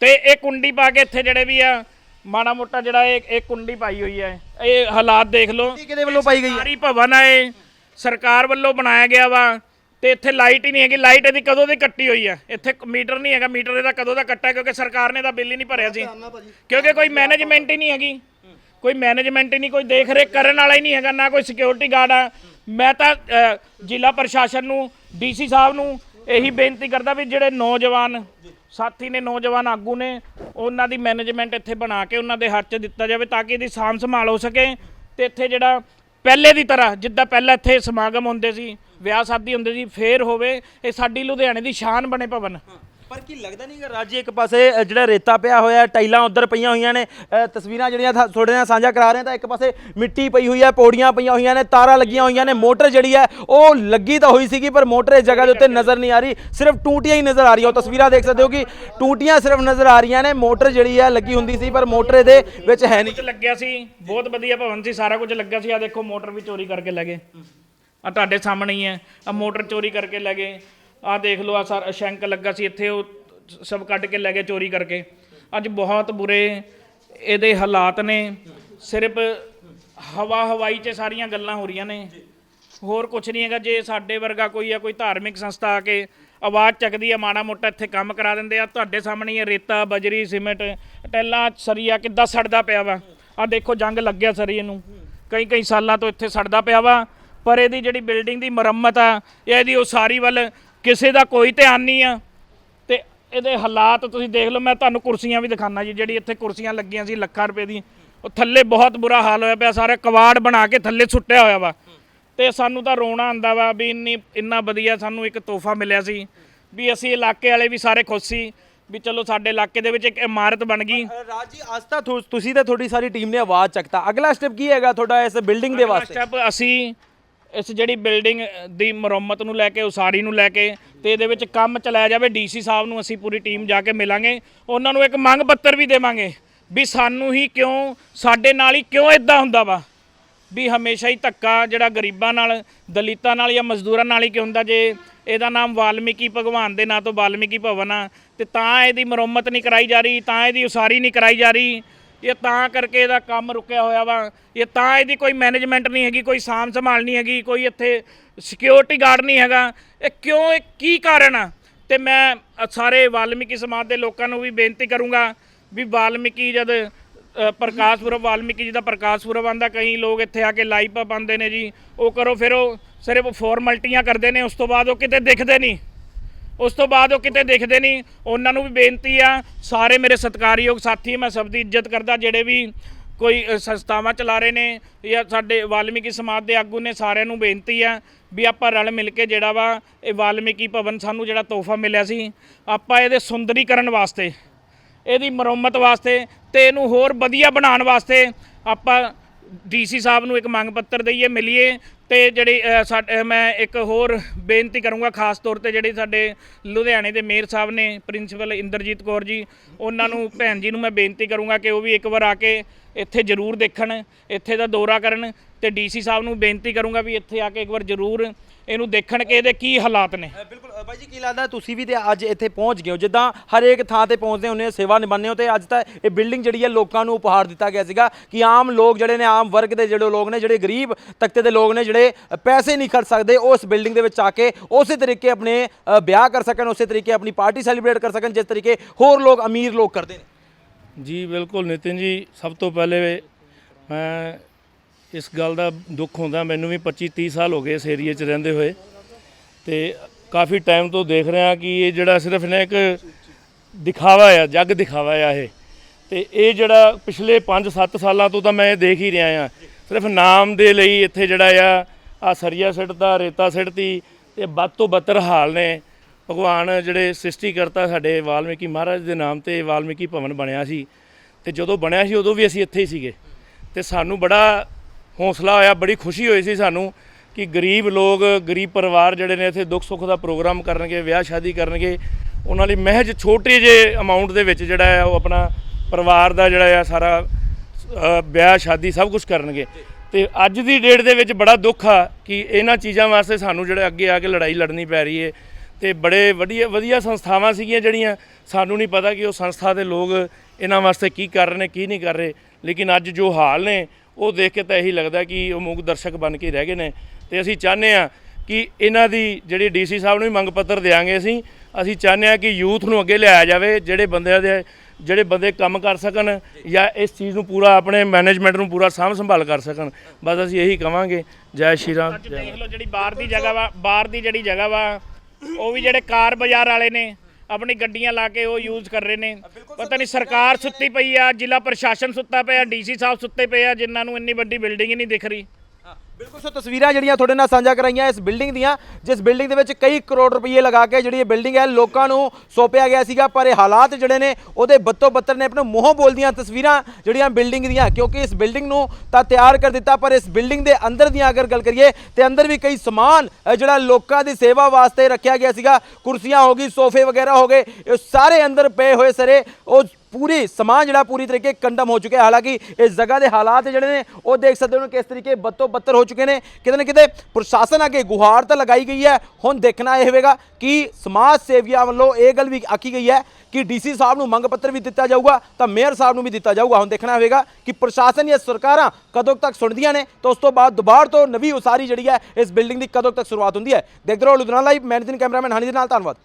[SPEAKER 1] ਤੇ ਇਹ ਕੁੰਡੀ ਪਾ ਕੇ ਇੱਥੇ ਜਿਹੜੇ ਵੀ ਆ ਮਾੜਾ ਮੋਟਾ ਜਿਹੜਾ ਇਹ ਇਹ ਕੁੰਡੀ ਪਾਈ ਹੋਈ ਹੈ। ਇਹ ਹਾਲਾਤ ਦੇਖ ਲਓ।
[SPEAKER 3] ਕਿਹਦੇ ਵੱਲੋਂ ਪਾਈ ਗਈ ਹੈ?
[SPEAKER 1] ਸਾਰੀ ਭਵਨ ਆ ਇਹ। ਸਰਕਾਰ ਵੱਲੋਂ ਬਣਾਇਆ ਗਿਆ ਵਾ। ਤੇ ਇੱਥੇ ਲਾਈਟ ਹੀ ਨਹੀਂ ਹੈਗੀ। ਲਾਈਟ ਇਹਦੀ ਕਦੋਂ ਦੀ ਕੱਟੀ ਹੋਈ ਆ ਇੱਥੇ ਮੀਟਰ ਨਹੀਂ ਹੈਗਾ। ਮੀਟਰ ਇਹਦਾ ਕਦੋਂ ਦਾ ਕੱਟਾ ਕਿਉਂਕਿ ਸਰਕਾਰ ਨੇ ਤਾਂ ਬਿੱਲ ਹੀ ਨਹੀਂ ਭਰਿਆ ਸੀ। ਕਿਉਂਕਿ ਕੋਈ ਮੈਨੇਜਮੈਂਟ ਹੀ ਨਹੀਂ ਹੈਗੀ। ਕੋਈ ਮੈਨੇਜਮੈਂਟ ਹੀ ਨਹੀਂ ਕੋਈ ਦੇਖ ਰੇਖ ਕਰਨ ਵਾਲਾ ਹੀ ਨਹੀਂ ਹੈਗਾ ਨਾ ਕੋਈ ਸਿਕਿਉਰਿਟੀ ਗਾਰਡ ਆ। ਮੈਂ ਤਾਂ ਅ, ਜ਼ਿਲ੍ਹਾ ਪ੍ਰਸ਼ਾਸਨ ਨੂੰ ਡੀਸੀ ਸਾਹਿਬ ਨੂੰ ਇਹੀ ਬੇਨਤੀ ਕਰਦਾ ਵੀ ਜਿਹੜੇ ਨੌਜਵਾਨ ਸਾਥੀ ਨੇ ਨੌਜਵਾਨ ਆਗੂ ਨੇ ਉਹਨਾਂ ਦੀ ਮੈਨੇਜਮੈਂਟ ਇੱਥੇ ਬਣਾ ਕੇ ਉਹਨਾਂ ਦੇ ਹੱਥ 'ਚ ਦਿੱਤਾ ਜਾਵੇ ਤਾਂ ਕਿ ਇਹਦੀ ਸਾਂਭ ਸੰਭਾਲ ਹੋ ਸਕੇ ਤੇ ਇੱਥੇ ਜਿਹੜਾ ਪਹਿਲੇ ਦੀ ਤਰ੍ਹਾਂ ਜਿੱਦਾਂ ਪਹਿਲਾਂ ਇੱਥੇ ਸਮਾਗਮ ਹੁੰਦੇ ਸੀ ਵਿਆਹ ਸ਼ਾਦੀ ਹੁੰਦੇ ਸੀ ਫੇਰ ਹੋਵੇ ਇਹ ਸਾਡੀ ਲੁਧਿਆਣੇ ਦੀ ਸ਼ਾਨ ਬਣੇ ਭਵਨ।
[SPEAKER 3] ਪਰ ਕੀ ਲੱਗਦਾ ਨਹੀਂ ਕਿ ਰਾਜੀ ਇੱਕ ਪਾਸੇ ਅ, ਜਿਹੜਾ ਰੇਤਾ ਪਿਆ ਹੋਇਆ ਟਾਈਲਾਂ ਉੱਧਰ ਪਈਆਂ ਹੋਈਆਂ ਨੇ ਅ, ਤਸਵੀਰਾਂ ਜਿਹੜੀਆਂ ਥਾ- ਤੁਹਾਡੇ ਨਾਲ ਸਾਂਝਾ ਕਰਾ ਰਹੇ ਹਾਂ ਤਾਂ ਇੱਕ ਪਾਸੇ ਮਿੱਟੀ ਪਈ ਹੋਈ ਹੈ ਪੌੜੀਆਂ ਪਈਆਂ ਹੋਈਆਂ ਨੇ ਤਾਰਾਂ ਲੱਗੀਆਂ ਹੋਈਆਂ ਨੇ ਮੋਟਰ ਜਿਹੜੀ ਹੈ ਉਹ ਲੱਗੀ ਤਾਂ ਹੋਈ ਸੀਗੀ ਪਰ ਮੋਟਰ ਇਸ ਜਗ੍ਹਾ ਦੇ ਉੱਤੇ ਨਜ਼ਰ ਨਹੀਂ ਆ ਰਹੀ ਸਿਰਫ ਟੂਟੀਆਂ ਹੀ ਨਜ਼ਰ ਆ ਰਹੀਆਂ ਉਹ ਤਸਵੀਰਾਂ ਦੇਖ ਸਕਦੇ ਹੋ ਕਿ ਟੂਟੀਆਂ ਸਿਰਫ ਨਜ਼ਰ ਆ ਰਹੀਆਂ ਨੇ ਮੋਟਰ ਜਿਹੜੀ ਹੈ ਲੱਗੀ ਹੁੰਦੀ ਸੀ ਪਰ ਮੋਟਰ ਇਹਦੇ ਵਿੱਚ ਹੈ ਨਹੀਂ।
[SPEAKER 1] ਕੁਝ ਲੱਗਿਆ ਸੀ ਬਹੁਤ ਵਧੀਆ ਭਵਨ ਸੀ ਸਾਰਾ ਕੁਝ ਲੱਗਿਆ ਸੀ ਆ ਦੇਖੋ ਮੋਟਰ ਵੀ ਚੋਰੀ ਕਰਕੇ ਲੈ ਗਏ। ਆ ਤੁਹਾਡੇ ਸਾਹਮਣੇ ਹੀ ਹੈ ਆ ਮੋਟਰ ਚੋਰੀ ਕਰਕੇ ਲੈ ਗਏ ਆਹ ਦੇਖ ਲਓ ਆ ਸਾਰਾ ਸ਼ੈਂਕ ਲੱਗਾ ਸੀ ਇੱਥੇ, ਉਹ ਸਭ ਕੱਢ ਕੇ ਲੈ ਗਏ ਚੋਰੀ ਕਰਕੇ। ਅੱਜ ਬਹੁਤ ਬੁਰੇ ਇਹਦੇ ਹਾਲਾਤ ਨੇ। ਸਿਰਫ ਹਵਾ ਹਵਾਈ 'ਚ ਸਾਰੀਆਂ ਗੱਲਾਂ ਹੋ ਰਹੀਆਂ ਨੇ। ਹੋਰ ਕੁਝ ਨਹੀਂ ਹੈਗਾ, ਜੇ ਸਾਡੇ ਵਰਗਾ ਕੋਈ ਆ, ਕੋਈ ਧਾਰਮਿਕ ਸੰਸਥਾ ਆ ਕੇ ਆਵਾਜ਼ ਚੱਕਦੀ ਆ, ਮਾੜਾ ਮੋਟਾ ਇੱਥੇ ਕੰਮ ਕਰਾ ਦਿੰਦੇ ਆ, ਤੁਹਾਡੇ ਸਾਹਮਣੇ ਇਹ ਰੇਤਾ, ਬਜਰੀ, ਸੀਮੈਂਟ, ਟੈਲਾਂ, ਸਰੀਆ ਕਿੱਦਾਂ ਸੜਦਾ ਪਿਆ ਵਾ। ਆ ਦੇਖੋ, ਜੰਗ ਲੱਗਿਆ ਸਰੀਏ ਨੂੰ ਕਈ ਕਈ ਸਾਲਾਂ ਤੋਂ ਇੱਥੇ ਸੜਦਾ ਪਿਆ ਵਾ, ਪਰ ਇਹਦੀ ਜਿਹੜੀ ਬਿਲਡਿੰਗ ਦੀ ਮੁਰੰਮਤ ਆ, ਇਹਦੀ ਉਸਾਰੀ ਵੱਲ ਕਿਸੇ ਦਾ ਕੋਈ ਧਿਆਨ ਨਹੀਂ ਆ। ਤੇ ਇਹਦੇ ਹਾਲਾਤ ਤੁਸੀਂ ਦੇਖ ਲਓ ਮੈਂ ਤੁਹਾਨੂੰ ਕੁਰਸੀਆਂ ਵੀ ਦਿਖਾਣਾ ਜੀ ਜਿਹੜੀ ਇੱਥੇ ਕੁਰਸੀਆਂ ਲੱਗੀਆਂ ਸੀ ਲੱਖਾਂ ਰੁਪਏ ਦੀ ਉਹ ਥੱਲੇ ਬਹੁਤ ਬੁਰਾ ਹਾਲ ਹੋਇਆ ਪਿਆ ਸਾਰੇ ਕਵਾੜ ਬਣਾ ਕੇ ਥੱਲੇ ਸੁੱਟਿਆ ਹੋਇਆ ਵਾ। ਤੇ ਸਾਨੂੰ ਤਾਂ ਰੋਣਾ ਆਂਦਾ ਵਾ ਵੀ ਇੰਨੀ ਇੰਨਾ ਵਧੀਆ ਸਾਨੂੰ ਇੱਕ ਤੋਹਫਾ ਮਿਲਿਆ ਸੀ ਵੀ ਅਸੀਂ ਇਲਾਕੇ ਵਾਲੇ ਵੀ ਸਾਰੇ ਖੁਸ਼ ਸੀ ਵੀ ਚਲੋ ਸਾਡੇ ਇਲਾਕੇ ਦੇ ਵਿੱਚ ਇੱਕ ਇਮਾਰਤ ਬਣ ਗਈ।
[SPEAKER 3] ਰਾਜੀ ਅੱਜ ਤਾਂ ਤੁ- ਤੁਸੀਂ ਤੇ ਤੁਹਾਡੀ ਸਾਰੀ ਟੀਮ ਨੇ ਆਵਾਜ਼ ਚੱਕਤਾ। ਅਗਲਾ ਸਟੈਪ ਕੀ ਹੈਗਾ ਤੁਹਾਡਾ ਇਸ ਬਿਲਡਿੰਗ ਦੇ ਵਾਸਤੇ?
[SPEAKER 1] ਸਟੈਪ ਅਸੀਂ ਇਸ ਜਿਹੜੀ ਬਿਲਡਿੰਗ ਦੀ ਮੁਰੰਮਤ ਨੂੰ ਲੈ ਕੇ, ਉਸਾਰੀ ਨੂੰ ਲੈ ਕੇ ਤੇ ਇਹਦੇ ਵਿੱਚ ਕੰਮ ਚਲਾਇਆ ਜਾਵੇ, ਡੀਸੀ ਸਾਹਿਬ ਨੂੰ ਅਸੀਂ ਪੂਰੀ ਟੀਮ ਜਾ ਕੇ ਮਿਲਾਂਗੇ। ਉਹਨਾਂ ਨੂੰ ਇੱਕ ਮੰਗ ਪੱਤਰ ਵੀ ਦੇਵਾਂਗੇ ਵੀ ਸਾਨੂੰ ਹੀ ਕਿਉਂ, ਸਾਡੇ ਨਾਲ ਹੀ ਕਿਉਂ ਇਦਾਂ ਹੁੰਦਾ ਵਾ? ਵੀ ਹਮੇਸ਼ਾ ਹੀ ਧੱਕਾ ਜਿਹੜਾ ਗਰੀਬਾਂ ਨਾਲ, ਦਲਿਤਾਂ ਨਾਲ ਜਾਂ ਮਜ਼ਦੂਰਾਂ ਨਾਲ ਹੀ ਕਿਉਂ ਹੁੰਦਾ? ਜੇ ਇਹਦਾ ਨਾਮ ਵਾਲਮੀਕੀ ਭਗਵਾਨ ਦੇ ਨਾਂ ਤੋਂ ਵਾਲਮੀਕੀ ਭਵਨ ਆ, ਤੇ ਤਾਂ ਇਹਦੀ ਮੁਰੰਮਤ ਨਹੀਂ ਕਰਾਈ ਜਾ ਰਹੀ, ਤਾਂ ਇਹਦੀ ਉਸਾਰੀ ਨਹੀਂ ਕਰਾਈ ਜਾ ਰਹੀ। ਇਹ ਤਾਂ ਕਰਕੇ ਇਹਦਾ ਕੰਮ ਰੁਕਿਆ ਹੋਇਆ ਵਾ। ਇਹ ਤਾਂ ਇਹਦੀ ਕੋਈ ਮੈਨੇਜਮੈਂਟ ਨਹੀਂ ਹੈਗੀ ਕੋਈ ਸਾਂਭ ਸੰਭਾਲ ਨਹੀਂ ਹੈਗੀ ਕੋਈ ਇੱਥੇ ਸਿਕਿਉਰਿਟੀ ਗਾਰਡ ਨਹੀਂ ਹੈਗਾ। ਇਹ ਕਿਉਂ ਇਹ ਕੀ ਕਾਰਨ ਆ? ਤੇ ਮੈਂ ਸਾਰੇ ਵਾਲਮੀਕੀ ਸਮਾਜ ਦੇ ਲੋਕਾਂ ਨੂੰ ਵੀ ਬੇਨਤੀ ਕਰੂੰਗਾ ਵੀ ਵਾਲਮੀਕੀ ਜਦ ਅ, ਪ੍ਰਕਾਸ਼ ਪੁਰਬ ਵਾਲਮੀਕੀ ਜੀ ਦਾ ਪ੍ਰਕਾਸ਼ ਪੁਰਬ ਆਂਦਾ ਕਈ ਲੋਕ ਇੱਥੇ ਆ ਕੇ ਲਾਈਵ ਪਾਉਂਦੇ ਨੇ ਜੀ। ਉਹ ਕਰੋ ਫਿਰ ਉਹ ਸਿਰਫ ਫਾਰਮੈਲਿਟੀਆਂ ਕਰਦੇ ਨੇ ਉਸ ਤੋਂ ਬਾਅਦ ਉਹ ਕਿਤੇ ਦਿਖਦੇ ਨਹੀਂ। ਉਸ ਤੋਂ ਬਾਅਦ ਉਹ ਕਿਤੇ ਦਿਖਦੇ ਨਹੀਂ। ਉਹਨਾਂ ਨੂੰ ਵੀ ਬੇਨਤੀ ਆ, ਸਾਰੇ ਮੇਰੇ ਸਤਿਕਾਰਯੋਗ ਸਾਥੀ, ਮੈਂ ਸਭ ਦੀ ਇੱਜ਼ਤ ਕਰਦਾ, ਜਿਹੜੇ ਵੀ ਕੋਈ ਸੰਸਥਾਵਾਂ ਚਲਾ ਰਹੇ ਨੇ ਜਾਂ ਸਾਡੇ ਵਾਲਮੀਕੀ ਸਮਾਜ ਦੇ ਆਗੂ ਨੇ, ਸਾਰਿਆਂ ਨੂੰ ਬੇਨਤੀ ਆ ਵੀ ਆਪਾਂ ਰਲ ਮਿਲ ਕੇ ਜਿਹੜਾ ਵਾ, ਇਹ ਵਾਲਮੀਕੀ ਭਵਨ ਸਾਨੂੰ ਜਿਹੜਾ ਤੋਹਫਾ ਮਿਲਿਆ ਸੀ, ਆਪਾਂ ਇਹਦੇ ਸੁੰਦਰੀਕਰਨ ਵਾਸਤੇ, ਇਹਦੀ ਮੁਰੰਮਤ ਵਾਸਤੇ ਤੇ ਇਹਨੂੰ ਹੋਰ ਵਧੀਆ ਬਣਾਉਣ ਵਾਸਤੇ ਆਪਾਂ ਡੀਸੀ ਸਾਹਿਬ ਨੂੰ ਇੱਕ ਮੰਗ ਪੱਤਰ ਦਈਏ ਮਿਲੀਏ ਤੇ ਜਿਹੜੀ ਅ, ਮੈਂ ਇੱਕ ਹੋਰ ਬੇਨਤੀ ਕਰੂੰਗਾ ਖਾਸ ਤੌਰ ਤੇ ਜਿਹੜੇ ਸਾਡੇ ਲੁਧਿਆਣੇ ਦੇ ਮੇਅਰ ਸਾਹਿਬ ਨੇ ਪ੍ਰਿੰਸੀਪਲ ਇੰਦਰਜੀਤ ਕੌਰ ਜੀ ਉਹਨਾਂ ਨੂੰ ਭੈਣ ਜੀ ਨੂੰ ਮੈਂ ਬੇਨਤੀ ਕਰੂੰਗਾ ਕਿ ਉਹ ਵੀ ਇੱਕ ਵਾਰ ਆ ਕੇ ਇੱਥੇ ਜ਼ਰੂਰ ਦੇਖਣ ਇੱਥੇ ਦਾ ਦੌਰਾ ਕਰਨ ਤੇ ਡੀਸੀ ਸਾਹਿਬ ਨੂੰ ਬੇਨਤੀ ਕਰੂੰਗਾ ਵੀ ਇੱਥੇ ਆ ਕੇ ਇੱਕ ਵਾਰ ਜ਼ਰੂਰ ਇਹਨੂੰ ਦੇਖਣ ਕਿ ਇਹਦੇ ਕੀ ਹਾਲਾਤ ਨੇ।
[SPEAKER 3] ਬਿਲਕੁਲ ਬਾਈ ਜੀ ਕੀ ਲੱਗਦਾ ਤੁਸੀਂ ਵੀ ਤੇ ਅੱਜ ਇੱਥੇ ਪਹੁੰਚ ਗਏ ਹੋ? ਜਿੱਦਾਂ ਹਰੇਕ ਥਾਂ ਤੇ ਪਹੁੰਚਦੇ ਹੁੰਦੇ ਹੋ ਸੇਵਾ ਨਿਭਾਉਂਦੇ ਹੋ ਤੇ ਅੱਜ ਤਾਂ ਇਹ ਬਿਲਡਿੰਗ ਜਿਹੜੀ ਹੈ ਲੋਕਾਂ ਨੂੰ ਉਪਹਾਰ ਦਿੱਤਾ ਗਿਆ ਸੀਗਾ ਕਿ ਆਮ ਲੋਕ ਜਿਹੜੇ ਨੇ ਆਮ ਵਰਗ ਦੇ ਜਿਹੜੇ ਲੋਕ ਨੇ ਜਿਹੜੇ ਗਰੀਬ ਤਬਕੇ ਦੇ ਲੋਕ ਨੇ ਜਿਹੜੇ ਪੈਸੇ ਨਹੀਂ ਖਰਚ ਸਕਦੇ ਉਹ ਇਸ ਬਿਲਡਿੰਗ ਦੇ ਵਿੱਚ ਆ ਕੇ ਉਸੇ ਤਰੀਕੇ ਆਪਣੇ ਵਿਆਹ ਕਰ ਸਕਣ ਉਸੇ ਤਰੀਕੇ ਆਪਣੀ ਪਾਰਟੀ ਸੈਲੀਬ੍ਰੇਟ ਕਰ ਸਕਣ ਜਿਸ ਤਰੀਕੇ ਹੋਰ ਲੋਕ ਅਮੀਰ ਲੋਕ ਕਰਦੇ ਨੇ।
[SPEAKER 5] ਜੀ ਬਿਲਕੁਲ ਨਿਤਿਨ ਜੀ ਸਭ ਤੋਂ ਪਹਿਲੇ ਮੈਂ ਇਸ ਗੱਲ ਦਾ ਦੁੱਖ ਹੁੰਦਾ, ਮੈਨੂੰ ਵੀ 25 30 ਸਾਲ ਹੋ ਗਏ ਇਸ ਏਰੀਏ 'ਚ ਰਹਿੰਦੇ ਹੋਏ। ਤੇ ਕਾਫੀ ਟਾਈਮ ਤੋਂ ਦੇਖ ਰਿਹਾ ਕਿ ਇਹ ਜਿਹੜਾ ਸਿਰਫ ਨਾ ਇੱਕ ਦਿਖਾਵਾ ਆ, ਜੱਗ ਦਿਖਾਵਾ ਆ ਇਹ। ਤੇ ਇਹ ਜਿਹੜਾ ਪਿਛਲੇ 5-7 ਸਾਲਾਂ ਤੋਂ ਤਾਂ ਮੈਂ ਇਹ ਦੇਖ ਹੀ ਰਿਹਾ ਆ ਸਿਰਫ ਨਾਮ ਦੇ ਲਈ ਇੱਥੇ ਜਿਹੜਾ ਆ ਆ ਸਰੀਆ ਸਿੱਟਦਾ ਰੇਤਾ ਸਿੱਟਦੀ ਤੇ ਵੱਧ ਤੋਂ ਬੱਤਰ ਹਾਲ ਨੇ। ਭਗਵਾਨ ਜਿਹੜੇ ਸ੍ਰਿਸ਼ਟੀਕਰਤਾ ਸਾਡੇ ਵਾਲਮੀਕੀ ਮਹਾਰਾਜ ਦੇ ਨਾਮ ਤੇ ਵਾਲਮੀਕੀ ਭਵਨ ਬਣਿਆ ਸੀ। ਤੇ ਜਦੋਂ ਬਣਿਆ ਸੀ ਉਦੋਂ ਵੀ ਅਸੀਂ ਇੱਥੇ ਹੀ ਸੀਗੇ। ਤੇ ਸਾਨੂੰ ਬੜਾ ਹੌਸਲਾ ਹੋਇਆ, ਬੜੀ ਖੁਸ਼ੀ ਹੋਈ ਸੀ ਸਾਨੂੰ ਕਿ ਗਰੀਬ ਲੋਕ, ਗਰੀਬ ਪਰਿਵਾਰ ਜਿਹੜੇ ਨੇ ਇੱਥੇ ਦੁੱਖ ਸੁੱਖ ਦਾ ਪ੍ਰੋਗਰਾਮ ਕਰਨਗੇ, ਵਿਆਹ ਸ਼ਾਦੀ ਕਰਨਗੇ, ਉਹਨਾਂ ਲਈ ਮਹਿਜ ਛੋਟੇ ਜਿਹੇ ਅਮਾਉਂਟ ਦੇ ਵਿੱਚ ਜਿਹੜਾ ਹੈ ਉਹ ਆਪਣਾ ਪਰਿਵਾਰ ਦਾ ਜਿਹੜਾ ਆ ਸਾਰਾ ਵਿਆਹ, ਸ਼ਾਦੀ ਸਭ ਕੁਝ ਕਰਨਗੇ। ਤੇ ਅੱਜ ਦੀ ਡੇਟ ਦੇ ਵਿੱਚ ਬੜਾ ਦੁੱਖ ਆ ਕਿ ਇਹਨਾਂ ਚੀਜ਼ਾਂ ਵਾਸਤੇ ਸਾਨੂੰ ਜਿਹੜਾ ਅੱਗੇ ਆ ਕੇ ਲੜਾਈ ਲੜਨੀ ਪੈ ਰਹੀ ਏ ਤੇ ਬੜੇ ਵਧੀਆ ਵਧੀਆ ਸੰਸਥਾਵਾਂ ਸੀਗੀਆਂ ਜਿਹੜੀਆਂ, ਸਾਨੂੰ ਨਹੀਂ ਪਤਾ ਕਿ ਉਹ ਸੰਸਥਾ ਦੇ ਲੋਕ ਇਹਨਾਂ ਵਾਸਤੇ ਕੀ ਕਰ ਰਹੇ ਨੇ, ਕੀ ਨਹੀਂ ਕਰ ਰਹੇ। ਲੇਕਿਨ ਅੱਜ ਜੋ ਹਾਲ ਨੇ ਉਹ ਦੇਖ ਕੇ ਤਾਂ ਇਹੀ ਲੱਗਦਾ ਕਿ ਉਹ ਮੂਕ ਦਰਸ਼ਕ ਬਣ ਕੇ ਰਹਿ ਗਏ ਨੇ। ਤੇ ਅਸੀਂ ਚਾਹੁੰਦੇ ਆ ਕਿ ਇਹਨਾਂ ਦੀ ਜਿਹੜੀ ਡੀਸੀ ਸਾਹਿਬ ਨੂੰ ਵੀ ਮੰਗ ਪੱਤਰ ਦੇਾਂਗੇ ਅਸੀਂ। ਅਸੀਂ ਚਾਹੁੰਦੇ ਆ ਕਿ ਯੂਥ ਨੂੰ ਅੱਗੇ ਲਿਆਇਆ ਜਾਵੇ ਜਿਹੜੇ ਬੰਦਿਆਂ ਦੇ ਜਿਹੜੇ ਬੰਦੇ ਕੰਮ ਕਰ ਸਕਣ ਜਾਂ ਇਸ ਚੀਜ਼ ਨੂੰ ਪੂਰਾ ਆਪਣੇ ਮੈਨੇਜਮੈਂਟ ਨੂੰ ਪੂਰਾ ਸਾਂਭ ਸੰਭਾਲ ਕਰ ਸਕਣ। ਬਸ ਅਸੀਂ ਇਹੀ ਕਵਾਂਗੇ। ਜੈ ਸ਼੍ਰੀ ਰਾਮ
[SPEAKER 1] ਦੇਖ ਲਓ ਜਿਹੜੀ ਬਾਹਰ ਦੀ ਜਗ੍ਹਾ ਵਾ ਬਾਹਰ ਦੀ ਜਿਹੜੀ ਜਗ੍ਹਾ ਵਾ ਉਹ ਵੀ ਜਿਹੜੇ ਕਾਰ ਬਾਜ਼ਾਰ ਵਾਲੇ ਨੇ ਆਪਣੀ ਗੱਡੀਆਂ ਲਾ ਕੇ ਉਹ ਯੂਜ਼ ਕਰ ਰਹੇ ਨੇ। ਪਤਾ ਨਹੀਂ ਸਰਕਾਰ ਸੁੱਤੀ ਪਈ ਆ ਜ਼ਿਲ੍ਹਾ ਪ੍ਰਸ਼ਾਸਨ ਸੁੱਤਾ ਪਿਆ ਡੀਸੀ ਸਾਹਿਬ ਸੁੱਤੇ ਪਏ ਆ ਜਿਨ੍ਹਾਂ ਨੂੰ ਇੰਨੀ ਵੱਡੀ ਬਿਲਡਿੰਗ ਹੀ ਨਹੀਂ ਦਿਖ ਰਹੀ।
[SPEAKER 3] ਬਿਲਕੁਲ ਸੋ ਤਸਵੀਰਾਂ ਜਿਹੜੀਆਂ ਤੁਹਾਡੇ ਨਾਲ ਸਾਂਝਾ ਕਰਾਈਆਂ ਇਸ ਬਿਲਡਿੰਗ ਦੀਆਂ, ਜਿਸ ਬਿਲਡਿੰਗ ਦੇ ਵਿੱਚ ਕਈ ਕਰੋੜ ਰੁਪਏ ਲਗਾ ਕੇ ਜਿਹੜੀ ਇਹ ਬਿਲਡਿੰਗ ਹੈ, ਲੋਕਾਂ ਨੂੰ ਸੌਂਪਿਆ ਗਿਆ ਸੀਗਾ, ਪਰ ਇਹ ਹਾਲਾਤ ਜਿਹੜੇ ਨੇ, ਉਹਦੇ ਬੱਤੋ ਬੱਤਰ ਨੇ ਆਪਣੇ ਮੂੰਹੋਂ ਬੋਲਦੀਆਂ ਤਸਵੀਰਾਂ ਜਿਹੜੀਆਂ ਬਿਲਡਿੰਗ ਦੀਆਂ, ਕਿਉਂਕਿ ਇਸ ਬਿਲਡਿੰਗ ਨੂੰ ਤਾਂ ਤਿਆਰ ਕਰ ਦਿੱਤਾ, ਪਰ ਇਸ ਬਿਲਡਿੰਗ ਦੇ ਅੰਦਰ ਦੀਆਂ ਅਗਰ ਗੱਲ ਕਰੀਏ, ਤੇ ਅੰਦਰ ਵੀ ਕਈ ਸਮਾਨ ਜਿਹੜਾ ਲੋਕਾਂ ਦੀ ਸੇਵਾ ਵਾਸਤੇ ਰੱਖਿਆ ਗਿਆ ਸੀਗਾ, ਕੁਰਸੀਆਂ ਹੋ ਗਈ, ਸੋਫੇ ਵਗੈਰਾ ਹੋ ਗਏ, ਇਹ ਸਾਰੇ ਅੰਦਰ ਪਏ ਹੋਏ ਸਰੇ, ਉਹ ਪੂਰੀ ਸਮਾਨ ਜਿਹੜਾ ਪੂਰੀ ਤਰੀਕੇ ਕੰਡਮ ਹੋ ਚੁੱਕਿਆ ਹਾਲਾਂਕਿ ਇਸ ਜਗ੍ਹਾ ਦੇ ਹਾਲਾਤ ਜਿਹੜੇ ਨੇ, ਉਹ ਦੇਖ ਸਕਦੇ ਹੋ ਕਿਸ ਤਰੀਕੇ ਬੱਤੋ ਬੱਤਰ ਹੋ ਚੁੱਕੇ ਨੇ। ਕਿਤੇ ਨਾ ਕਿਤੇ ਪ੍ਰਸ਼ਾਸਨ ਅੱਗੇ ਗੁਹਾਰ ਤਾਂ ਲਗਾਈ ਗਈ ਹੈ। ਹੁਣ ਦੇਖਣਾ ਇਹ ਹੋਵੇਗਾ ਕਿ ਸਮਾਜ ਸੇਵੀਆਂ ਵੱਲੋਂ ਇਹ ਗੱਲ ਵੀ ਆਖੀ ਗਈ ਹੈ ਕਿ ਡੀਸੀ ਸਾਹਿਬ ਨੂੰ ਮੰਗ ਪੱਤਰ ਵੀ ਦਿੱਤਾ ਜਾਊਗਾ, ਤਾਂ ਮੇਅਰ ਸਾਹਿਬ ਨੂੰ ਵੀ ਦਿੱਤਾ ਜਾਊਗਾ। ਹੁਣ ਦੇਖਣਾ ਹੋਵੇਗਾ ਕਿ ਪ੍ਰਸ਼ਾਸਨ ਜਾਂ ਸਰਕਾਰਾਂ ਕਦੋਂ ਤੱਕ ਸੁਣਦੀਆਂ ਨੇ, ਤਾਂ ਉਸ ਤੋਂ ਬਾਅਦ ਦੁਬਾਰਾ ਤੋਂ ਨਵੀਂ ਉਸਾਰੀ ਜਿਹੜੀ ਹੈ, ਇਸ ਬਿਲਡਿੰਗ ਦੀ ਕਦੋਂ ਤੱਕ ਸ਼ੁਰੂਆਤ ਹੁੰਦੀ ਹੈ। ਦੇਖਦੇ ਰਹੋ ਲੁਧਿਆਣਾ ਲਾਈਵ, ਮੈਂ ਨਿਤਿਨ ਕੈਮਰਾਮੈਨ, ਹਨੀ ਦੇ ਨਾਲ, ਧੰਨਵਾਦ।